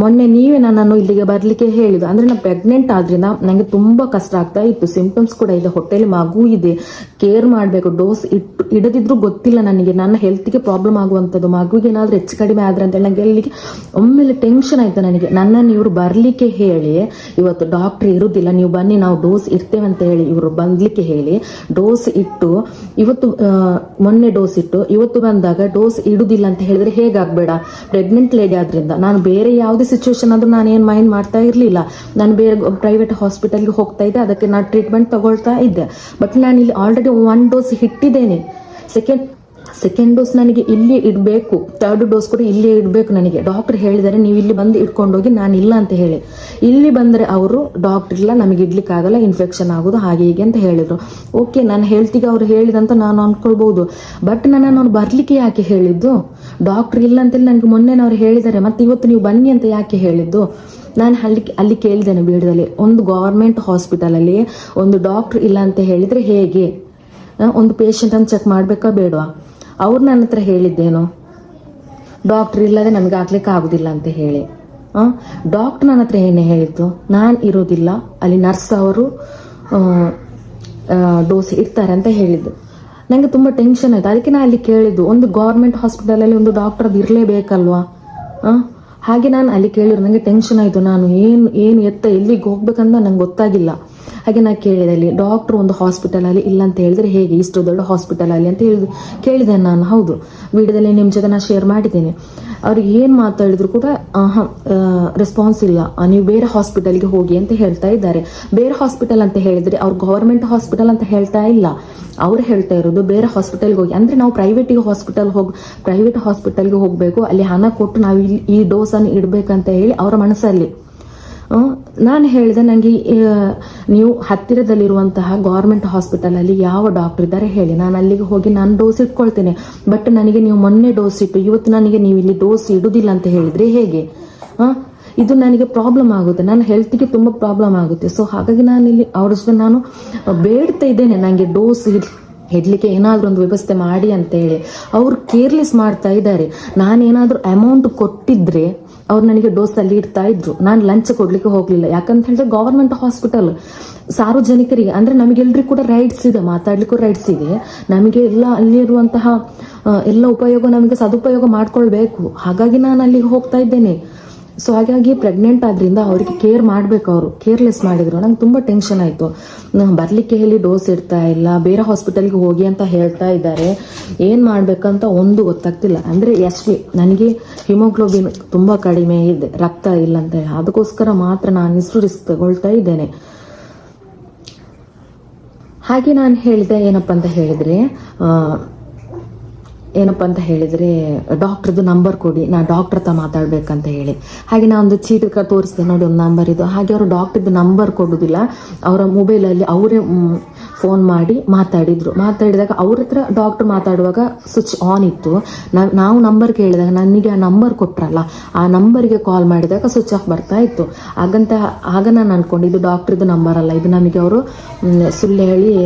ಮೊನ್ನೆ ನೀವೇ ನನ್ನನ್ನು ಇಲ್ಲಿಗೆ ಬರಲಿಕ್ಕೆ ಹೇಳಿದ್ದು. ಅಂದರೆ ನಾನು ಪ್ರೆಗ್ನೆಂಟ್ ಆದ್ರಿಂದ ನನಗೆ ತುಂಬ ಕಷ್ಟ ಆಗ್ತಾ ಇತ್ತು. ಸಿಂಪ್ಟಮ್ಸ್ ಕೂಡ ಇದೆ ಹೊಟ್ಟೆಲಿ ಮಗು ಇದೆ. ಕೇರ್ ಮಾಡಬೇಕು. ಡೋಸ್ ಇಟ್ಟು ಇಡದಿದ್ರು ಗೊತ್ತಿಲ್ಲ ನನಗೆ. ನನ್ನ ಹೆಲ್ತ್ಗೆ ಪ್ರಾಬ್ಲಮ್ ಆಗುವಂಥದ್ದು. ಮಗುಗೆ ಏನಾದರೂ ಹೆಚ್ಚು ಕಡಿಮೆ ಆದ್ರೆ ಅಂತ ನನಗೆ ಅಲ್ಲಿಗೆ ಒಮ್ಮೆಲೆ ಟೆನ್ಷನ್ ಆಯ್ತು ನನಗೆ. ನನ್ನನ್ನು ಇವರು ಬರಲಿಕ್ಕೆ ಹೇಳಿ, ಇವತ್ತು ಡಾಕ್ಟ್ರ್ ಇರುವುದಿಲ್ಲ ನೀವು ಬನ್ನಿ, ನಾವು ಡೋಸ್ ಇರ್ತೇವೆ ಅಂತ ಹೇಳಿ ಇವರು ಬಂದಲಿಕ್ಕೆ ಹೇಳಿ ಡೋಸ್ ಇಟ್ಟು, ಇವತ್ತು ಮೊನ್ನೆ ಡೋಸ್ ಇಟ್ಟು, ಇವತ್ತು ಬಂದಾಗ ಡೋಸ್ ಇಡುದಿಲ್ಲ ಅಂತ ಹೇಳಿದ್ರೆ ಹೇಗಾಗ್ಬೇಡ? ಪ್ರೆಗ್ನೆಂಟ್ ಲೇಡಿ ಆದ್ರಿಂದ. ನಾನು ಬೇರೆ ಯಾವುದೇ ಸಿಚುವೇಶನ್ ಆದ್ರೂ ನಾನು ಏನು ಮೈಂಡ್ ಮಾಡ್ತಾ ಇರಲಿಲ್ಲ. ನಾನು ಬೇರೆ ಪ್ರೈವೇಟ್ ಹಾಸ್ಪಿಟಲ್ಗೆ ಹೋಗ್ತಾ ಇದ್ದೆ. ಅದಕ್ಕೆ ನಾನು ಟ್ರೀಟ್ಮೆಂಟ್ ತಗೊಳ್ತಾ ಇದ್ದೆ. ಬಟ್ ನಾನು ಇಲ್ಲಿ ಆಲ್ರೆಡಿ ಒನ್ ಡೋಸ್ ಇಟ್ಟಿದ್ದೇನೆ ಸೆಕೆಂಡ್ ಸೆಕೆಂಡ್ ಡೋಸ್ ನನಗೆ ಇಲ್ಲಿ ಇಡಬೇಕು ಥರ್ಡ್ ಡೋಸ್ ಕೂಡ ಇಲ್ಲೇ ಇಡಬೇಕು ನನಗೆ. ಡಾಕ್ಟರ್ ಹೇಳಿದರೆ ನೀವು ಇಲ್ಲಿ ಬಂದು ಇಟ್ಕೊಂಡೋಗಿ ನಾನು ಇಲ್ಲ ಅಂತ ಹೇಳಿ. ಇಲ್ಲಿ ಬಂದರೆ ಅವರು ಡಾಕ್ಟರ್ ಇಲ್ಲ, ನಮಗೆ ಇಡ್ಲಿಕ್ಕಾಗಲ್ಲ ಇನ್ಫೆಕ್ಷನ್ ಆಗೋದು ಹಾಗೆ ಹೀಗೆ ಅಂತ ಹೇಳಿದರು. ಓಕೆ ನಾನು ಹೇಳ್ತಿಗೆ ಅವರು ಹೇಳಿದಂತ ನಾನು ಅಂದ್ಕೊಳ್ಬೋದು. ಬಟ್ ನನ್ನನ್ನು ಅವ್ರು ಬರಲಿಕ್ಕೆ ಯಾಕೆ ಹೇಳಿದ್ದು? ಡಾಕ್ಟರ್ ಇಲ್ಲ ಅಂತೇಳಿ ನನಗೆ ಮೊನ್ನೆ ಅವ್ರು ಹೇಳಿದ್ದಾರೆ, ಮತ್ತೆ ಇವತ್ತು ನೀವು ಬನ್ನಿ ಅಂತ ಯಾಕೆ ಹೇಳಿದ್ದು? ನಾನು ಅಲ್ಲಿ ಅಲ್ಲಿ ಕೇಳಿದ್ದೇನೆ ಬೀಡದಲ್ಲಿ, ಒಂದು ಗೌರ್ಮೆಂಟ್ ಹಾಸ್ಪಿಟಲಲ್ಲಿ ಒಂದು ಡಾಕ್ಟರ್ ಇಲ್ಲ ಅಂತ ಹೇಳಿದ್ರೆ ಹೇಗೆ? ಒಂದು ಪೇಷಂಟ್ ಅನ್ನು ಚೆಕ್ ಮಾಡಬೇಕಾ ಬೇಡವಾ? ಅವ್ರು ನನ್ನ ಹತ್ರ ಹೇಳಿದ್ದೇನು? ಡಾಕ್ಟರ್ ಇಲ್ಲದೆ ನಮಗೆ ಆಗ್ಲಿಕ್ಕೆ ಆಗೋದಿಲ್ಲ ಅಂತ ಹೇಳಿ. ಡಾಕ್ಟರ್ ನನ್ನ ಹತ್ರ ಏನೇ ಹೇಳಿದ್ದು? ನಾನು ಇರೋದಿಲ್ಲ. ಅಲ್ಲಿ ನರ್ಸ್ ಅವರು ಡೋಸ್ ಇರ್ತಾರೆ ಅಂತ ಹೇಳಿದ್ದು. ನನಗೆ ತುಂಬ ಟೆನ್ಷನ್ ಆಯ್ತು. ಅದಕ್ಕೆ ನಾನು ಅಲ್ಲಿ ಕೇಳಿದ್ದು, ಒಂದು ಗೌರ್ಮೆಂಟ್ ಹಾಸ್ಪಿಟಲಲ್ಲಿ ಒಂದು ಡಾಕ್ಟರ್ ಅದು ಇರಲೇಬೇಕಲ್ವಾ? ಹಾಂ ಹಾಗೆ ನಾನು ಅಲ್ಲಿ ಕೇಳಿದ್ರು. ನನಗೆ ಟೆನ್ಷನ್ ಆಯಿತು. ನಾನು ಏನು ಏನು ಎತ್ತ ಎಲ್ಲಿಗೆ ಹೋಗ್ಬೇಕಂತ ನಂಗೆ ಗೊತ್ತಾಗಿಲ್ಲ. ಹಾಗೆ ನಾನು ಕೇಳಿದೆ ಅಲ್ಲಿ ಡಾಕ್ಟ್ರು ಒಂದು ಹಾಸ್ಪಿಟಲಲ್ಲಿ ಇಲ್ಲ ಅಂತ ಹೇಳಿದ್ರೆ ಹೇಗೆ? ಇಷ್ಟು ದೊಡ್ಡ ಹಾಸ್ಪಿಟಲಲ್ಲಿ ಅಂತ ಹೇಳಿದ್ರು ಕೇಳಿದೆ ನಾನು, ಹೌದು. ವಿಡಿಯೋದಲ್ಲಿ ನಿಮ್ಮ ಜೊತೆ ನಾನು ಶೇರ್ ಮಾಡಿದ್ದೇನೆ. ಅವ್ರಿಗೆ ಏನು ಮಾತಾಡಿದ್ರು ಕೂಡ ರೆಸ್ಪಾನ್ಸ್ ಇಲ್ಲ. ನೀವು ಬೇರೆ ಹಾಸ್ಪಿಟಲ್ಗೆ ಹೋಗಿ ಅಂತ ಹೇಳ್ತಾ ಇದ್ದಾರೆ. ಬೇರೆ ಹಾಸ್ಪಿಟಲ್ ಅಂತ ಹೇಳಿದ್ರೆ ಅವ್ರು ಗೌರ್ಮೆಂಟ್ ಹಾಸ್ಪಿಟಲ್ ಅಂತ ಹೇಳ್ತಾ ಇಲ್ಲ. ಅವ್ರು ಹೇಳ್ತಾ ಇರೋದು ಬೇರೆ ಹಾಸ್ಪಿಟಲ್ಗೆ ಹೋಗಿ. ಅಂದ್ರೆ ನಾವು ಪ್ರೈವೇಟಿಗೆ ಹಾಸ್ಪಿಟಲ್ ಹೋಗಿ ಪ್ರೈವೇಟ್ ಹಾಸ್ಪಿಟಲ್ಗೆ ಹೋಗಬೇಕು. ಅಲ್ಲಿ ಹಣ ಕೊಟ್ಟು ನಾವು ಇಲ್ಲಿ ಈ ಡೋಸನ್ನು ಇಡಬೇಕಂತ ಹೇಳಿ ಅವರ ಮನಸ್ಸಲ್ಲಿ. ನಾನು ಹೇಳಿದೆ ನನಗೆ ನೀವು ಹತ್ತಿರದಲ್ಲಿರುವಂತಹ ಗೌರ್ಮೆಂಟ್ ಹಾಸ್ಪಿಟಲಲ್ಲಿ ಯಾವ ಡಾಕ್ಟರ್ ಇದ್ದಾರೆ ಹೇಳಿ. ನಾನು ಅಲ್ಲಿಗೆ ಹೋಗಿ ನಾನು ಡೋಸ್ ಇಟ್ಕೊಳ್ತೇನೆ. ಬಟ್ ನನಗೆ ನೀವು ಮೊನ್ನೆ ಡೋಸ್ ಇಟ್ಟು, ಇವತ್ತು ನನಗೆ ನೀವು ಇಲ್ಲಿ ಡೋಸ್ ಇಡುದಿಲ್ಲ ಅಂತ ಹೇಳಿದ್ರೆ ಹೇಗೆ? ಇದು ನನಗೆ ಪ್ರಾಬ್ಲಮ್ ಆಗುತ್ತೆ. ನನ್ನ ಹೆಲ್ತ್ಗೆ ತುಂಬ ಪ್ರಾಬ್ಲಮ್ ಆಗುತ್ತೆ. ಸೊ ಹಾಗಾಗಿ ನಾನು ಇಲ್ಲಿ ಅವ್ರ ನಾನು ಬೇಡ್ತಾ ಇದ್ದೇನೆ ನನಗೆ ಡೋಸ್ ಇಡ್ಲಿಕ್ಕೆ ಏನಾದರೂ ಒಂದು ವ್ಯವಸ್ಥೆ ಮಾಡಿ ಅಂತ ಹೇಳಿ. ಅವರು ಕೇರ್ಲೆಸ್ ಮಾಡ್ತಾ ಇದ್ದಾರೆ. ನಾನೇನಾದರೂ ಅಮೌಂಟ್ ಕೊಟ್ಟಿದ್ರೆ ಅವ್ರು ನನಗೆ ಡೋಸ್ ಅಲ್ಲಿ ಇಡ್ತಾ ಇದ್ರು. ನಾನು ಲಂಚ್ ಕೊಡ್ಲಿಕ್ಕೆ ಹೋಗ್ಲಿಲ್ಲ. ಯಾಕಂತ ಹೇಳಿದ್ರೆ ಗವರ್ಮೆಂಟ್ ಹಾಸ್ಪಿಟಲ್ ಸಾರ್ವಜನಿಕರಿಗೆ, ಅಂದ್ರೆ ನಮಗೆಲ್ರಿಗೂ ಕೂಡ ರೈಟ್ಸ್ ಇದೆ, ಮಾತಾಡ್ಲಿಕ್ಕೂ ರೈಟ್ಸ್ ಇದೆ. ನಮಗೆ ಎಲ್ಲ ಅಲ್ಲಿ ಇರುವಂತಹ ಎಲ್ಲ ಉಪಯೋಗ ನಮಗೆ ಸದುಪಯೋಗ ಮಾಡ್ಕೊಳ್ಬೇಕು. ಹಾಗಾಗಿ ನಾನು ಅಲ್ಲಿಗೆ ಹೋಗ್ತಾ ಇದ್ದೇನೆ. ಸೊ ಹಾಗಾಗಿ ಪ್ರೆಗ್ನೆಂಟ್ ಆದ್ರಿಂದ ಅವರಿಗೆ ಕೇರ್ ಮಾಡ್ಬೇಕು ಅವರು. ಕೇರ್ಲೆಸ್ ಮಾಡಿದ್ರು. ನಂಗೆ ತುಂಬಾ ಟೆನ್ಷನ್ ಆಯಿತು. ಬರಲಿಕ್ಕೆ ಹೇಳಿ ಡೋಸ್ ಇಡ್ತಾ ಇಲ್ಲ. ಬೇರೆ ಹಾಸ್ಪಿಟಲ್ಗೆ ಹೋಗಿ ಅಂತ ಹೇಳ್ತಾ ಇದ್ದಾರೆ. ಏನು ಮಾಡ್ಬೇಕಂತ ಒಂದು ಗೊತ್ತಾಗ್ತಿಲ್ಲ. ಅಂದ್ರೆ ಎಸ್ ನನಗೆ ಹಿಮೋಗ್ಲೋಬಿನ್ ತುಂಬಾ ಕಡಿಮೆ ಇದೆ. ರಕ್ತ ಇಲ್ಲ ಅಂತ ಅದಕ್ಕೋಸ್ಕರ ಮಾತ್ರ ನಾನು ಇಷ್ಟು ರಿಸ್ಕ್ ತಗೊಳ್ತಾ ಇದ್ದೇನೆ. ಹಾಗೆ ನಾನು ಹೇಳಿದೆ ಏನಪ್ಪ ಅಂತ ಹೇಳಿದ್ರೆ ಏನಪ್ಪ ಅಂತ ಹೇಳಿದ್ರೆ ಡಾಕ್ಟ್ರದ್ದು ನಂಬರ್ ಕೊಡಿ, ನಾ ಡಾಕ್ಟರ್ ಹತ್ರ ಮಾತಾಡ್ಬೇಕಂತ ಹೇಳಿ. ಹಾಗೆ ನಾ ಒಂದು ಚೀಟಕ ತೋರಿಸಿದೆ ನೋಡಿ ಒಂದು ನಂಬರ್ ಇದು. ಹಾಗೆ ಅವರು ಡಾಕ್ಟರ್ದು ನಂಬರ್ ಕೊಡುದಿಲ್ಲ. ಅವರ ಮೊಬೈಲಲ್ಲಿ ಅವರೇ ಫೋನ್ ಮಾಡಿ ಮಾತಾಡಿದ್ರು. ಮಾತಾಡಿದಾಗ ಅವ್ರ ಹತ್ರ ಡಾಕ್ಟರ್ ಮಾತಾಡುವಾಗ ಸ್ವಿಚ್ ಆನ್ ಇತ್ತು. ನಾವ್- ನಂಬರ್ ಕೇಳಿದಾಗ ನನಗೆ ಆ ನಂಬರ್ ಕೊಟ್ರಲ್ಲ, ಆ ನಂಬರ್ಗೆ ಕಾಲ್ ಮಾಡಿದಾಗ ಸ್ವಿಚ್ ಆಫ್ ಬರ್ತಾ ಇತ್ತು. ಹಾಗಂತ ಆಗ ನಾನು ಅನ್ಕೊಂಡಿದ್ದು ಡಾಕ್ಟ್ರದ್ದು ನಂಬರ್ ಅಲ್ಲ. ಇದು ನಮಗೆ ಅವರು ಸುಳ್ಳು ಹೇಳಿ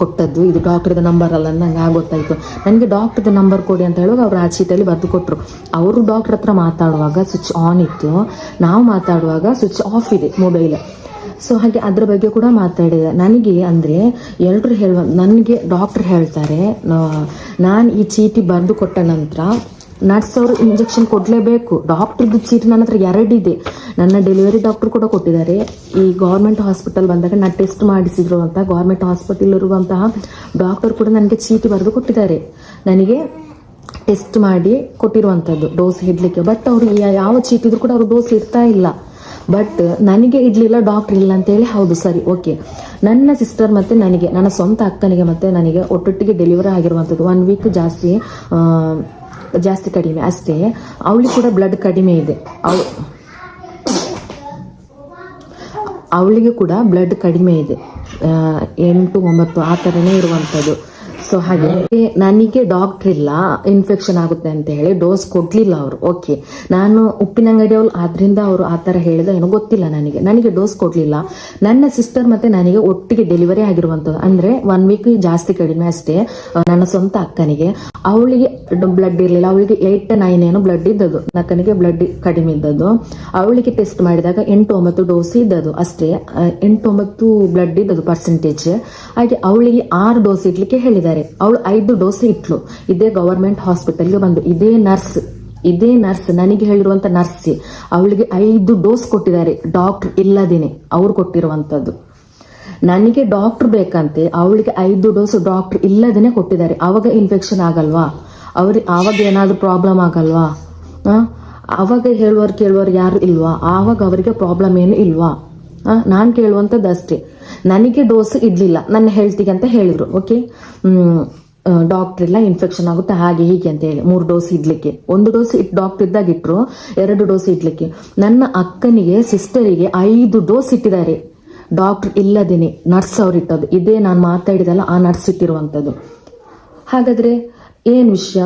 ಕೊಟ್ಟದ್ದು. ಇದು ಡಾಕ್ಟ್ರದ ನಂಬರ್ ಅಲ್ಲ, ನಂಗೆ ಗೊತ್ತಾಯಿತು ನನಗೆ ಡಾಕ್ಟ್ರದ ನಂಬರ್ ಕೊಡಿ ಅಂತ ಹೇಳುವಾಗ ಅವ್ರು ಆ ಚೀಟಲ್ಲಿ ಬರೆದು ಕೊಟ್ಟರು ಅವರು ಡಾಕ್ಟ್ರ್ ಹತ್ರ ಮಾತಾಡುವಾಗ ಸ್ವಿಚ್ ಆನ್ ಇತ್ತು. ನಾವು ಮಾತಾಡುವಾಗ ಸ್ವಿಚ್ ಆಫ್ ಇದೆ ಮೊಬೈಲ್ ಸೊ ಹಾಗೆ ಅದ್ರ ಬಗ್ಗೆ ಕೂಡ ಮಾತಾಡಿದೆ. ನನಗೆ ಅಂದರೆ ಎಲ್ಲರೂ ಹೇಳುವ, ನನಗೆ ಡಾಕ್ಟರ್ ಹೇಳ್ತಾರೆ ನಾನು ಈ ಚೀಟಿ ಬರೆದು ಕೊಟ್ಟ ನಂತರ ನರ್ಸ್ ಅವರು ಇಂಜೆಕ್ಷನ್ ಕೊಡಲೇಬೇಕು. ಡಾಕ್ಟ್ರದ್ದು ಚೀಟಿ ನನ್ನ ಹತ್ರ ಎರಡಿದೆ. ನನ್ನ ಡೆಲಿವರಿ ಡಾಕ್ಟರ್ ಕೂಡ ಕೊಟ್ಟಿದ್ದಾರೆ. ಈ ಗೌರ್ಮೆಂಟ್ ಹಾಸ್ಪಿಟಲ್ ಬಂದಾಗ ನಾನು ಟೆಸ್ಟ್ ಮಾಡಿಸಿದ್ರು ಅಂತ ಗೌರ್ಮೆಂಟ್ ಹಾಸ್ಪಿಟಲ್ ಇರುವಂತಹ ಡಾಕ್ಟರ್ ಕೂಡ ನನಗೆ ಚೀಟಿ ಬರೆದು ಕೊಟ್ಟಿದ್ದಾರೆ. ನನಗೆ ಟೆಸ್ಟ್ ಮಾಡಿ ಕೊಟ್ಟಿರುವಂಥದ್ದು ಡೋಸ್ ಇಡಲಿಕ್ಕೆ ಬಟ್ ಅವರು ಯಾವ ಚೀಟಿ ಇದ್ರು ಕೂಡ ಅವರು ಡೋಸ್ ಇರ್ತಾ ಇಲ್ಲ. ಬಟ್ ನನಗೆ ಇಡ್ಲಿಲ್ಲ ಡಾಕ್ಟರ್ ಇಲ್ಲ ಅಂತೇಳಿ ಹೌದು, ಸರಿ ಓಕೆ ನನ್ನ ಸಿಸ್ಟರ್ ಮತ್ತೆ ನನಗೆ, ನನ್ನ ಸ್ವಂತ ಅಕ್ಕನಿಗೆ ಮತ್ತೆ ನನಗೆ ಒಟ್ಟೊಟ್ಟಿಗೆ ಡೆಲಿವರಿ ಆಗಿರುವಂಥದ್ದು ಒನ್ ವೀಕ್ ಜಾಸ್ತಿ ಜಾಸ್ತಿ ಕಡಿಮೆ. ಅಷ್ಟೇ, ಅವಳಿಗೆ ಕೂಡ ಬ್ಲಡ್ ಕಡಿಮೆ ಇದೆ. ಅವ್ ಅವಳಿಗೆ ಕೂಡ ಬ್ಲಡ್ ಕಡಿಮೆ ಇದೆ. ಎಂಟು, ಒಂಬತ್ತು, ಆ ಥರನೇ ಇರುವಂಥದ್ದು. ಸೊ ಹಾಗೆ, ನನಗೆ ಡಾಕ್ಟರ್ ಇಲ್ಲ ಇನ್ಫೆಕ್ಷನ್ ಆಗುತ್ತೆ ಅಂತ ಹೇಳಿ ಡೋಸ್ ಕೊಡ್ಲಿಲ್ಲ ಅವರು. ಓಕೆ ನಾನು ಉಪ್ಪಿನ ಅಂಗಡಿ ಅವ್ರು ಆದ್ರಿಂದ ಅವರು ಆ ಥರ ಹೇಳಿದ ಏನೋ ಗೊತ್ತಿಲ್ಲ ನನಗೆ. ನನಗೆ ಡೋಸ್ ಕೊಡ್ಲಿಲ್ಲ. ನನ್ನ ಸಿಸ್ಟರ್ ಮತ್ತೆ ನನಗೆ ಒಟ್ಟಿಗೆ ಡೆಲಿವರಿ ಆಗಿರುವಂಥದ್ದು. ಅಂದ್ರೆ ಒನ್ ವೀಕ್ ಜಾಸ್ತಿ ಕಡಿಮೆ ಅಷ್ಟೇ. ನನ್ನ ಸ್ವಂತ ಅಕ್ಕನಿಗೆ. ಅವಳಿಗೆ ಬ್ಲಡ್ ಇರಲಿಲ್ಲ. ಅವಳಿಗೆ ಏಟ್ ನೈನ್ ಏನು ಬ್ಲಡ್ ಇದ್ದದ್ದು. ನಕ್ಕನಿಗೆ ಬ್ಲಡ್ ಕಡಿಮೆ ಇದ್ದದ್ದು. ಅವಳಿಗೆ ಟೆಸ್ಟ್ ಮಾಡಿದಾಗ ಎಂಟು ಒಂಬತ್ತು ಡೋಸ್ ಇದ್ದದ್ದು ಅಷ್ಟೇ. ಎಂಟು ಒಂಬತ್ತು ಬ್ಲಡ್ ಇದ್ದದ್ದು ಪರ್ಸೆಂಟೇಜ್ ಹಾಗೆ ಅವಳಿಗೆ ಆರು ಡೋಸ್ ಇಡ್ಲಿಕ್ಕೆ ಹೇಳಿದ್ದಾರೆ. ಅವಳು ಐದು ಡೋಸ್ ಇಟ್ಲು. ಇದೇ ಗವರ್ಮೆಂಟ್ ಹಾಸ್ಪಿಟಲ್ಗೆ ಬಂದು. ಇದೇ ನರ್ಸ್ ಇದೇ ನರ್ಸ್ ನನಗೆ ಹೇಳಿರುವಂತ ನರ್ಸ್ ಅವಳಿಗೆ ಐದು ಡೋಸ್ ಕೊಟ್ಟಿದ್ದಾರೆ. ಡಾಕ್ಟರ್ ಇಲ್ಲದೇನೆ. ಅವ್ರು ಕೊಟ್ಟಿರುವಂತದ್ದು. ನನಗೆ ಡಾಕ್ಟರ್ ಬೇಕಂತೆ, ಅವಳಿಗೆ ಐದು ಡೋಸ್ ಡಾಕ್ಟರ್ ಇಲ್ಲದೇನೆ ಕೊಟ್ಟಿದ್ದಾರೆ. ಅವಾಗ ಇನ್ಫೆಕ್ಷನ್ ಆಗಲ್ವಾ? ಅವ್ರಿಗೆ ಆವಾಗ ಏನಾದ್ರೂ ಪ್ರಾಬ್ಲಮ್ ಆಗಲ್ವಾ? ಅವಾಗ ಹೇಳುವವರು ಕೇಳೋರು ಯಾರು ಇಲ್ವಾ? ಆವಾಗ ಅವರಿಗೆ ಪ್ರಾಬ್ಲಮ್ ಏನು ಇಲ್ವಾ? ನಾನು ಕೇಳುವಂಥದ್ದು ಅಷ್ಟೇ. ನನಗೆ ಡೋಸ್ ಇಡ್ಲಿಲ್ಲ. ನನ್ನ ಹೆಲ್ತಿಗೆ ಅಂತ ಹೇಳಿದ್ರು ಓಕೆ ಡಾಕ್ಟರ್ ಇಲ್ಲ ಇನ್ಫೆಕ್ಷನ್ ಆಗುತ್ತೆ, ಹಾಗೆ ಹೀಗೆ ಅಂತ ಹೇಳಿ. ಮೂರು ಡೋಸ್ ಇಡ್ಲಿಕ್ಕೆ. ಒಂದು ಡೋಸ್ ಇಟ್ ಡಾಕ್ಟರ್ ಇದ್ದಾಗ ಇಟ್ರು ಎರಡು ಡೋಸ್ ಇಡ್ಲಿಕ್ಕೆ. ನನ್ನ ಅಕ್ಕನಿಗೆ ಸಿಸ್ಟರಿಗೆ ಐದು ಡೋಸ್ ಇಟ್ಟಿದ್ದಾರೆ. ಡಾಕ್ಟರ್ ಇಲ್ಲದೇನೆ, ನರ್ಸ್ ಅವ್ರು ಇದೇ ನಾನು ಮಾತಾಡಿದಲ್ಲ, ಆ ನರ್ಸ್ ಇಟ್ಟಿರುವಂಥದ್ದು ಹಾಗಾದ್ರೆ ಏನು ವಿಷಯ?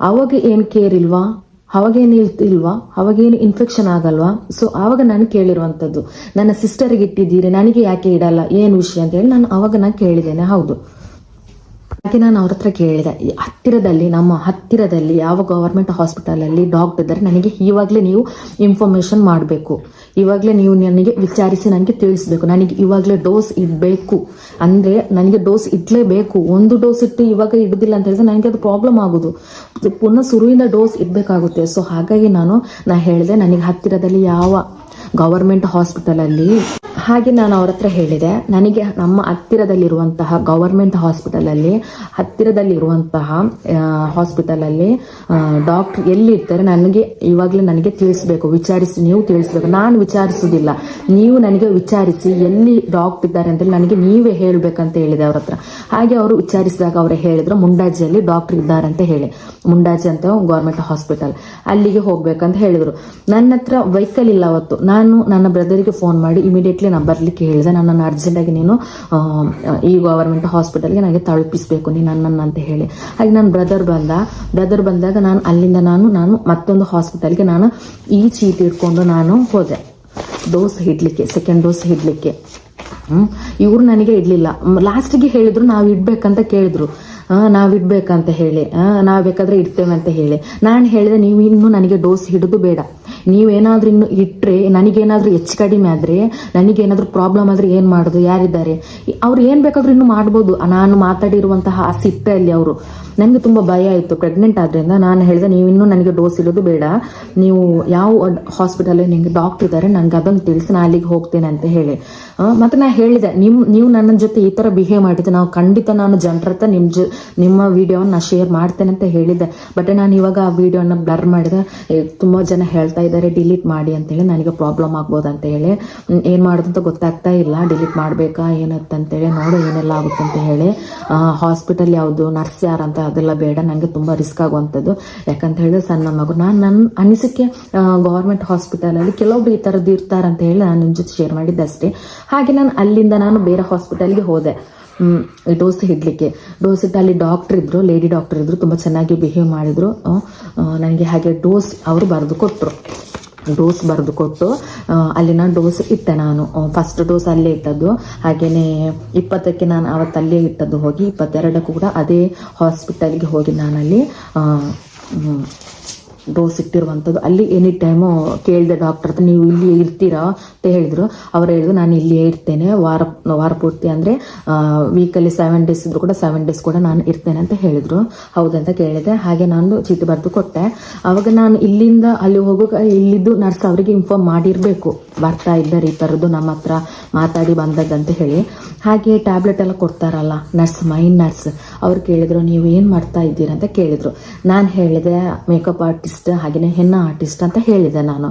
ಅವಾಗ ಏನು ಕೇರ್ ಇಲ್ವಾ? ಅವಾಗೇನು ಇಲ್ವಾ? ಅವಾಗೇನು ಇನ್ಫೆಕ್ಷನ್ ಆಗಲ್ವಾ? ಸೊ ಆವಾಗ ನಾನು ಕೇಳಿರುವಂಥದ್ದು ನನ್ನ ಸಿಸ್ಟರ್ಗೆ ಇಟ್ಟಿದ್ದೀರಿ, ನನಗೆ ಯಾಕೆ ಇಡಲ್ಲ? ಏನು ವಿಷಯ ಅಂತ ಹೇಳಿ ನಾನು ಅವಾಗ ನಾನು ಕೇಳಿದ್ದೇನೆ, ಹೌದು. ಹಾಗೆ ನಾನು ಅವ್ರ ಹತ್ರ ಕೇಳಿದೆ. ಹತ್ತಿರದಲ್ಲಿ, ನಮ್ಮ ಹತ್ತಿರದಲ್ಲಿ, ಯಾವ ಗೌರ್ಮೆಂಟ್ ಹಾಸ್ಪಿಟಲಲ್ಲಿ ಡಾಕ್ಟರ್ ಇದ್ದಾರೆ, ನನಗೆ ಇವಾಗಲೇ ನೀವು ಇನ್ಫಾರ್ಮೇಶನ್ ಮಾಡಬೇಕು. ಇವಾಗಲೇ ನೀವು ನನಗೆ ವಿಚಾರಿಸಿ ನನಗೆ ತಿಳಿಸಬೇಕು. ನನಗೆ ಇವಾಗಲೇ ಡೋಸ್ ಇಡಬೇಕು. ಅಂದರೆ ನನಗೆ ಡೋಸ್ ಇಡಲೇಬೇಕು. ಒಂದು ಡೋಸ್ ಇಟ್ಟು ಇವಾಗ ಇಡೋದಿಲ್ಲ ಅಂತ ಹೇಳಿದ್ರೆ ನನಗೆ ಅದು ಪ್ರಾಬ್ಲಮ್ ಆಗೋದು. ಪುನಃ ಶುರುವಿಂದ ಡೋಸ್ ಇಡಬೇಕಾಗುತ್ತೆ. ಸೊ ಹಾಗಾಗಿ ನಾನು, ನಾ ಹೇಳಿದೆ, ನನಗೆ ಹತ್ತಿರದಲ್ಲಿ ಯಾವ ಗವರ್ಮೆಂಟ್ ಹಾಸ್ಪಿಟಲಲ್ಲಿ ಹಾಗೆ ನಾನು ಅವ್ರ ಹತ್ರ ಹೇಳಿದೆ, ನನಗೆ ನಮ್ಮ ಹತ್ತಿರದಲ್ಲಿರುವಂತಹ ಗವರ್ಮೆಂಟ್ ಹಾಸ್ಪಿಟಲಲ್ಲಿ ಹತ್ತಿರದಲ್ಲಿರುವಂತಹ ಹಾಸ್ಪಿಟಲಲ್ಲಿ ಡಾಕ್ಟರ್ ಎಲ್ಲಿ ಇರ್ತಾರೆ ನನಗೆ ಇವಾಗಲೇ ನನಗೆ ತಿಳಿಸ್ಬೇಕು, ವಿಚಾರಿಸಿ, ನೀವು ತಿಳಿಸ್ಬೇಕು. ನಾನು ವಿಚಾರಿಸುವುದಿಲ್ಲ. ನೀವು ನನಗೆ ವಿಚಾರಿಸಿ ಎಲ್ಲಿ ಡಾಕ್ಟರ್ ಇದ್ದಾರೆ ಅಂತೇಳಿ ನನಗೆ ನೀವೇ ಹೇಳಬೇಕಂತ ಹೇಳಿದೆ ಅವ್ರ ಹತ್ರ. ಹಾಗೆ ಅವರು ವಿಚಾರಿಸಿದಾಗ ಅವರು ಹೇಳಿದ್ರು, ಮುಂಡಾಜಿಯಲ್ಲಿ ಡಾಕ್ಟರ್ ಇದ್ದಾರೆ ಅಂತ ಹೇಳಿ. ಮುಂಡಾಜಿ ಅಂತ ಗೌರ್ಮೆಂಟ್ ಹಾಸ್ಪಿಟಲ್ ಅಲ್ಲಿಗೆ ಹೋಗ್ಬೇಕಂತ ಹೇಳಿದರು. ನನ್ನ ಹತ್ರ ವೆಹಿಕಲ್ ಇಲ್ಲ ಅವತ್ತು. ನಾನು ನನ್ನ ಬ್ರದರಿಗೆ ಫೋನ್ ಮಾಡಿ ಇಮಿಡಿಯೇಟ್ಲಿ ನಾನು ಬರ್ಲಿಕ್ಕೆ ಹೇಳಿದೆ. ನನ್ನನ್ನು ಅರ್ಜೆಂಟಾಗಿ ನೀನು ಈ ಗವರ್ಮೆಂಟ್ ಹಾಸ್ಪಿಟಲ್ಗೆ ನನಗೆ ತಲುಪಿಸ್ಬೇಕು. ನೀನು ನನ್ನನ್ನು ಅಂತ ಹೇಳಿ. ಹಾಗೆ ನನ್ನ ಬ್ರದರ್ ಬಂದ. ಬ್ರದರ್ ಬಂದಾಗ ನಾನು ಅಲ್ಲಿಂದ ನಾನು ನಾನು ಮತ್ತೊಂದು ಹಾಸ್ಪಿಟಲ್ಗೆ ನಾನು ಈ ಚೀಟಿ ಇಟ್ಕೊಂಡು ನಾನು ಹೋದೆ. ಡೋಸ್ ಇಡ್ಲಿಕ್ಕೆ ಸೆಕೆಂಡ್ ಡೋಸ್ ಇಡ್ಲಿಕ್ಕೆ ಇವ್ರು ನನಗೆ ಇಡ್ಲಿಲ್ಲ. ಲಾಸ್ಟಿಗೆ ಹೇಳಿದ್ರು, ನಾವು ಇಡ್ಬೇಕಂತ ಕೇಳಿದ್ರು. ನಾವು ಇಡ್ಬೇಕಂತ ಹೇಳಿ. ನಾವ್ ಬೇಕಾದ್ರೆ ಇಡ್ತೇವೆ ಅಂತ ಹೇಳಿ. ನಾನು ಹೇಳಿದೆ, ನೀವು ಇನ್ನು ನನಗೆ ಡೋಸ್ ಹಿಡಿದು ಬೇಡ. ನೀವೇನಾದ್ರೂ ಇನ್ನು ಇಟ್ಟರೆ ನನಗೇನಾದರೂ ಹೆಚ್ಚು ಕಡಿಮೆ ಆದರೆ, ನನಗೇನಾದ್ರೂ ಪ್ರಾಬ್ಲಮ್ ಆದರೆ ಏನು ಮಾಡೋದು, ಯಾರಿದ್ದಾರೆ? ಅವ್ರು ಏನು ಬೇಕಾದರೂ ಇನ್ನು ಮಾಡ್ಬೋದು. ನಾನು ಮಾತಾಡಿರುವಂತಹ ಆ ಸಿಟ್ಟಲ್ಲಿ ಅವರು. ನನಗೆ ತುಂಬ ಭಯ ಆಯಿತು. ಪ್ರೆಗ್ನೆಂಟ್ ಆದ್ರಿಂದ ನಾನು ಹೇಳಿದೆ, ನೀವು ಇನ್ನೂ ನನಗೆ ಡೋಸ್ ಇರೋದು ಬೇಡ. ನೀವು ಯಾವ ಹಾಸ್ಪಿಟಲಲ್ಲಿ ನಿಮಗೆ ಡಾಕ್ಟರ್ ಇದ್ದಾರೆ ನನಗೆ ಅದನ್ನು ತಿಳಿಸಿ ನಾನು ಅಲ್ಲಿಗೆ ಹೋಗ್ತೇನೆ ಅಂತ ಹೇಳಿ. ಮತ್ತು ನಾನು ಹೇಳಿದೆ ನಿಮ್ಮ ನೀವು ನನ್ನ ಜೊತೆ ಈ ಥರ ಬಿಹೇವ್ ಮಾಡಿದ್ದೆ ನಾವು ಖಂಡಿತ ನಾನು ಜನರ ಹತ್ರ ನಿಮ್ಮ ಜ, ನಿಮ್ಮ ವಿಡಿಯೋನ ನಾನು ಶೇರ್ ಮಾಡ್ತೇನೆ ಅಂತ ಹೇಳಿದ್ದೆ ಬಟ್ ನಾನು ಇವಾಗ ಆ ವಿಡಿಯೋನ ಬ್ಲರ್ ಮಾಡಿದೆ. ತುಂಬಾ ಜನ ಹೇಳ್ತಾ ಇದ್ದಾರೆ. ಡಿಲೀಟ್ ಮಾಡಿ ಅಂತೇಳಿ ನನಗೆ ಪ್ರಾಬ್ಲಮ್ ಆಗ್ಬೋದು ಅಂತ ಹೇಳಿ. ಮಾಡೋದಂತ ಏನ್ ಮಾಡೋದು ಅಂತ ಗೊತ್ತಾಗ್ತಾ ಇಲ್ಲ. ಡಿಲೀಟ್ ಮಾಡಬೇಕಾ ಏನತ್ತಂತೇಳಿ ನೋಡು, ಏನೆಲ್ಲ ಆಗುತ್ತೆ ಅಂತ ಹೇಳಿ. ಹಾಸ್ಪಿಟಲ್ ಯಾವುದು ನರ್ಸ್ ಯಾರಂತ ಅದೆಲ್ಲ ಬೇಡ. ನನಗೆ ತುಂಬಾ ರಿಸ್ಕ್ ಆಗುವಂಥದ್ದು. ಯಾಕಂತ ಹೇಳಿದ್ರೆ ಸಣ್ಣ ಮಗು, ನಾನು ನನ್ನ ಅನಿಸಿಕೆ ಗೌರ್ಮೆಂಟ್ ಹಾಸ್ಪಿಟಲಲ್ಲಿ ಕೆಲವೊಬ್ರು ಈ ಥರದ್ದು ಇರ್ತಾರಂತ ಹೇಳಿ ನಾನು ನಿಮ್ಮ ಜೊತೆ ಶೇರ್ ಮಾಡಿದ್ದಷ್ಟೇ ಹಾಗೆ ನಾನು ಅಲ್ಲಿಂದ ನಾನು ಬೇರೆ ಹಾಸ್ಪಿಟಲ್ಗೆ ಹೋದೆ. ಡೋಸ್ ಇಡಲಿಕ್ಕೆ ಡೋಸ್ ಇಟ್ಟು ಅಲ್ಲಿ ಡಾಕ್ಟರ್ ಇದ್ದರು ಲೇಡಿ ಡಾಕ್ಟರ್ ಇದ್ದರು ತುಂಬಾ ಚೆನ್ನಾಗಿ ಬಿಹೇವ್ ಮಾಡಿದ್ರು. ನನಗೆ ಹಾಗೆ ಡೋಸ್ ಅವರು ಬರೆದು ಕೊಟ್ಟರು ಡೋಸ್ ಬರೆದು ಕೊಟ್ಟು ಅಲ್ಲಿನ ಡೋಸ್ ಇಟ್ಟೆ ನಾನು. ಫಸ್ಟ್ ಡೋಸ್ ಅಲ್ಲೇ ಇಟ್ಟದ್ದು. ಹಾಗೆಯೇ ಇಪ್ಪತ್ತಕ್ಕೆ ನಾನು ಅವತ್ತು ಅಲ್ಲೇ ಇಟ್ಟದ್ದು ಹೋಗಿ, ಇಪ್ಪತ್ತೆರಡಕ್ಕೂ ಕೂಡ ಅದೇ ಹಾಸ್ಪಿಟಲ್ಗೆ ಹೋಗಿ ನಾನಲ್ಲಿ ಡೋಸ್ ಇಟ್ಟಿರುವಂಥದ್ದು ಅಲ್ಲಿ ಎನಿ ಟೈಮು ಕೇಳಿದೆ ಡಾಕ್ಟರ್ ಹತ್ರ, ನೀವು ಇಲ್ಲಿ ಇರ್ತೀರಾ? ಅಂತ ಹೇಳಿದ್ರು. ಅವ್ರು ಹೇಳಿದ್ರು, ನಾನು ಇಲ್ಲಿಯೇ ಇರ್ತೇನೆ. ವಾರ ವಾರ ಪೂರ್ತಿ ಅಂದರೆ ವೀಕಲ್ಲಿ ಸೆವೆನ್ ಡೇಸ್ ಇದ್ರು ಕೂಡ ಸೆವೆನ್ ಡೇಸ್ ಕೂಡ ನಾನು ಇರ್ತೇನೆ ಅಂತ ಹೇಳಿದ್ರು. ಹೌದಂತ ಕೇಳಿದೆ. ಹಾಗೆ ನಾನು ಚೀಟಿ ಬರೆದು ಕೊಟ್ಟೆ. ಅವಾಗ ನಾನು ಇಲ್ಲಿಂದ ಅಲ್ಲಿ ಹೋಗುವಾಗ ಇಲ್ಲಿದ್ದು ನರ್ಸ್ ಅವರಿಗೆ ಇನ್ಫಾರ್ಮ್ ಮಾಡಿರಬೇಕು. ಬರ್ತಾ ಇದ್ದಾರೆ ಈ ಥರದ್ದು ನಮ್ಮ ಹತ್ರ ಮಾತಾಡಿ ಬಂದದ್ದಂತ ಹೇಳಿ. ಹಾಗೆ ಟ್ಯಾಬ್ಲೆಟ್ ಎಲ್ಲ ಕೊಡ್ತಾರಲ್ಲ ನರ್ಸ್ ಮೈನ್ ನರ್ಸ್ ಅವ್ರು ಕೇಳಿದ್ರು, ನೀವು ಏನು ಮಾಡ್ತಾ ಇದ್ದೀರಾ? ಅಂತ ಕೇಳಿದ್ರು. ನಾನು ಹೇಳಿದೆ ಮೇಕಪ್ ಆರ್ಟಿಸ್ಟ್ ಹಾಗೆಯೇ ಹೆಣ್ಣ ಆರ್ಟಿಸ್ಟ್ ಅಂತ ಹೇಳಿದೆ ನಾನು.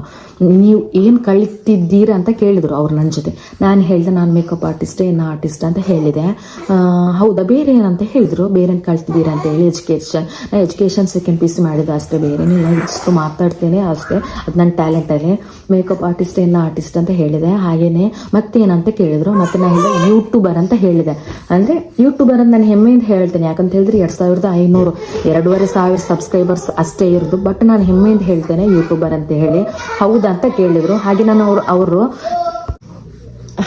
ನೀವು ಏನು ಕಲಿತಿದ್ದೀರಾ ಅಂತ ಕೇಳಿದರು ಅವ್ರು ನನ್ನ ಜೊತೆ. ನಾನು ಹೇಳಿದೆ, ನಾನು ಮೇಕಪ್ ಆರ್ಟಿಸ್ಟ್ ಹೆಣ್ಣ ಆರ್ಟಿಸ್ಟ್ ಅಂತ ಹೇಳಿದೆ. ಹೌದಾ, ಬೇರೆ ಏನಂತ ಹೇಳಿದರು. ಬೇರೆ ಕಳ್ತಿದ್ದೀರಾ ಅಂತ ಹೇಳಿ ಎಜುಕೇಷನ್ ನಾನು ಎಜುಕೇಷನ್ ಸೆಕೆಂಡ್ ಪಿ ಸಿ ಮಾಡಿದೆ ಅಷ್ಟೇ, ಬೇರೆ ನೀನು ಇಷ್ಟು ಮಾತಾಡ್ತೇನೆ ಅಷ್ಟೇ. ಅದು ನನ್ನ ಟ್ಯಾಲೆಂಟಲ್ಲಿ ಮೇಕಪ್ ಆರ್ಟಿಸ್ಟ್ ಹೆಣ್ಣು ಆರ್ಟಿಸ್ಟ್ ಅಂತ ಹೇಳಿದೆ. ಹಾಗೆಯೇ ಮತ್ತೇನಂತ ಕೇಳಿದರು. ಮತ್ತು ನಾನು ಹೇಳಿದೆ ಯೂಟ್ಯೂಬರ್ ಅಂತ ಹೇಳಿದೆ. ಅಂದರೆ ಯೂಟ್ಯೂಬರ್ ಅಂತ ನಾನು ಹೆಮ್ಮೆಯಿಂದ ಹೇಳ್ತೇನೆ. ಯಾಕಂತ ಹೇಳಿದ್ರೆ ಎರಡು ಸಾವಿರದ ಐನೂರು, ಎರಡೂವರೆ ಸಾವಿರ ಸಬ್ಸ್ಕ್ರೈಬರ್ಸ್ ಅಷ್ಟೇ ಇರೋದು. ಬಟ್ ನಾನು ಹೆಮ್ಮೆಯಿಂದ ಹೇಳ್ತೇನೆ ಯೂಟ್ಯೂಬರ್ ಅಂತ ಹೇಳಿ. ಹೌದಾ ಅಂತ ಕೇಳಿದ್ರು. ಹಾಗೆ ನಾನು ಅವರು ಅವರು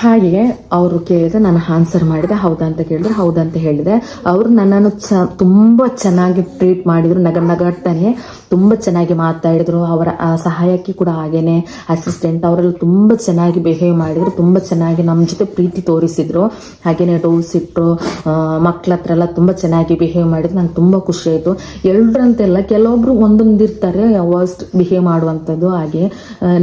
ಹಾಗೆ ಅವರು ಕೇಳಿದೆ ನಾನು ಆನ್ಸರ್ ಮಾಡಿದೆ, ಹೌದಾ ಅಂತ ಕೇಳಿದ್ರೆ ಹೌದಾ ಅಂತ ಹೇಳಿದೆ. ಅವರು ನನ್ನನ್ನು ಚ, ತುಂಬ ಚೆನ್ನಾಗಿ ಟ್ರೀಟ್ ಮಾಡಿದ್ರು, ನಗ ನಗಡ್ತಾನೆ ತುಂಬ ಚೆನ್ನಾಗಿ ಮಾತಾಡಿದ್ರು. ಅವರ ಸಹಾಯಕ್ಕೆ ಸಹಾಯಕಿ ಕೂಡ ಹಾಗೇನೆ ಅಸಿಸ್ಟೆಂಟ್ ಅವರೆಲ್ಲ ತುಂಬ ಚೆನ್ನಾಗಿ ಬಿಹೇವ್ ಮಾಡಿದ್ರು, ತುಂಬ ಚೆನ್ನಾಗಿ ನಮ್ಮ ಜೊತೆ ಪ್ರೀತಿ ತೋರಿಸಿದ್ರು. ಹಾಗೇನೆ ಡೋಸ್ ಇಟ್ಟರು ಮಕ್ಳ ಹತ್ರ ಎಲ್ಲ ತುಂಬ ಚೆನ್ನಾಗಿ ಬಿಹೇವ್ ಮಾಡಿದ್ರು. ನಂಗೆ ತುಂಬ ಖುಷಿ ಆಯಿತು. ಎಲ್ಲರಂತೆಲ್ಲ ಕೆಲವೊಬ್ರು ಒಂದೊಂದು ಇರ್ತಾರೆ ವರ್ಸ್ಟ್ ಬಿಹೇವ್ ಮಾಡುವಂಥದ್ದು ಹಾಗೆ.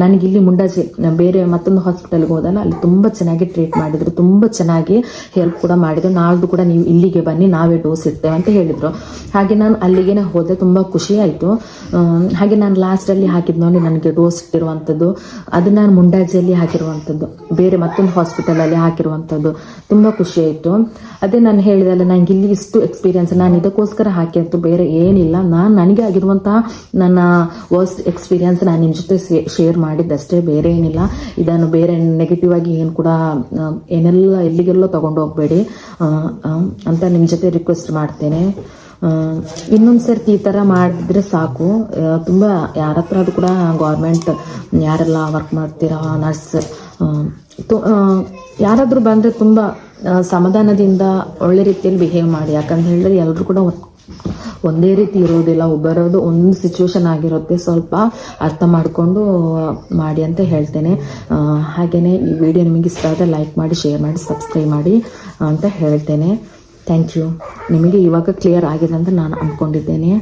ನನಗಿಲ್ಲಿ ಮುಂಡಾಜಿ, ಬೇರೆ ಮತ್ತೊಂದು ಹಾಸ್ಪಿಟಲ್ಗೆ ಹೋದಲ್ಲ ಅಲ್ಲಿ ತುಂಬ ಚೆನ್ನಾಗಿ ಟ್ರೀಟ್ ಮಾಡಿದ್ರು. ತುಂಬ ಚೆನ್ನಾಗಿ ಹೆಲ್ಪ್ ಕೂಡ ಮಾಡಿದ್ರು. ನಾಳ್ದು ಕೂಡ ನೀವು ಇಲ್ಲಿಗೆ ಬನ್ನಿ, ನಾವೇ ಡೋಸ್ ಇರ್ತೇವೆ ಅಂತ ಹೇಳಿದ್ರು. ಹಾಗೆ ನಾನು ಅಲ್ಲಿಗೆ ಹೋದೆ, ತುಂಬ ಖುಷಿ ಆಯಿತು. ಹಾಗೆ ನಾನು ಲಾಸ್ಟಲ್ಲಿ ಹಾಕಿದ್ ನೋಡಿ, ನನಗೆ ಡೋಸ್ ಇಟ್ಟಿರುವಂಥದ್ದು. ಅದು ನಾನು ಮುಂಡಾಜಿಯಲ್ಲಿ ಹಾಕಿರುವಂಥದ್ದು. ಬೇರೆ ಮತ್ತೊಂದು ಹಾಸ್ಪಿಟಲಲ್ಲಿ ಹಾಕಿರುವಂಥದ್ದು. ತುಂಬ ಖುಷಿ ಆಯಿತು. ಅದೇ ನಾನು ಹೇಳಿದಲ್ಲ ನನಗೆ ಇಲ್ಲಿ ಇಷ್ಟು ಎಕ್ಸ್ಪೀರಿಯನ್ಸ್ ನಾನು ಇದಕ್ಕೋಸ್ಕರ ಹಾಕಿರ್ತು ಬೇರೆ ಏನಿಲ್ಲ. ನಾನು ನನಗೆ ಆಗಿರುವಂತಹ ನನ್ನ ವರ್ಸ್ಟ್ ಎಕ್ಸ್ಪೀರಿಯನ್ಸ್ ನಾನು ನಿಮ್ಮ ಜೊತೆ ಶೇರ್ ಮಾಡಿದ್ದಷ್ಟೇ, ಬೇರೆ ಏನಿಲ್ಲ. ಇದನ್ನು ಬೇರೆ ನೆಗೆಟಿವ್ ಆಗಿ ಏನು ಕೂಡ ಏನೆಲ್ಲ ಎಲ್ಲಿಗೆಲ್ಲ ತಗೊಂಡು ಹೋಗಬೇಡಿ. ಅಂತ ನಿಮ್ಮ ಜೊತೆ ರಿಕ್ವೆಸ್ಟ್ ಮಾಡ್ತೇನೆ. ಇನ್ನೊಂದು ಸರ್ತಿ ಈ ಥರ ಮಾಡಿದ್ರೆ ಸಾಕು. ತುಂಬ ಯಾರ ಹತ್ರ ಕೂಡ ಗೌರ್ಮೆಂಟ್ ಯಾರೆಲ್ಲ ವರ್ಕ್ ಮಾಡ್ತೀರಾ ನರ್ಸ್ ಯಾರಾದರೂ ಬಂದರೆ ತುಂಬ ಸಮಾಧಾನದಿಂದ ಒಳ್ಳೆ ರೀತಿಯಲ್ಲಿ ಬಿಹೇವ್ ಮಾಡಿ. ಯಾಕಂತ ಹೇಳಿದ್ರೆ ಎಲ್ಲರೂ ಕೂಡ ಒಂದೇ ರೀತಿ ಇರೋದಿಲ್ಲ ಒಬ್ಬರದು ಒಂದು ಸಿಚುವೇಶನ್ ಆಗಿರುತ್ತೆ, ಸ್ವಲ್ಪ ಅರ್ಥ ಮಾಡಿಕೊಂಡು ಮಾಡಿ ಅಂತ ಹೇಳ್ತೇನೆ. ಹಾಗೆಯೇ ಈ ವಿಡಿಯೋ ನಿಮಗೆ ಇಷ್ಟ ಆದರೆ ಲೈಕ್ ಮಾಡಿ ಶೇರ್ ಮಾಡಿ ಸಬ್ಸ್ಕ್ರೈಬ್ ಮಾಡಿ ಅಂತ ಹೇಳ್ತೇನೆ. ಥ್ಯಾಂಕ್ ಯು ನಿಮಗೆ ಇವಾಗ ಕ್ಲಿಯರ್ ಆಗಿದೆ ಅಂತ ನಾನು ಅಂದ್ಕೊಂಡಿದ್ದೇನೆ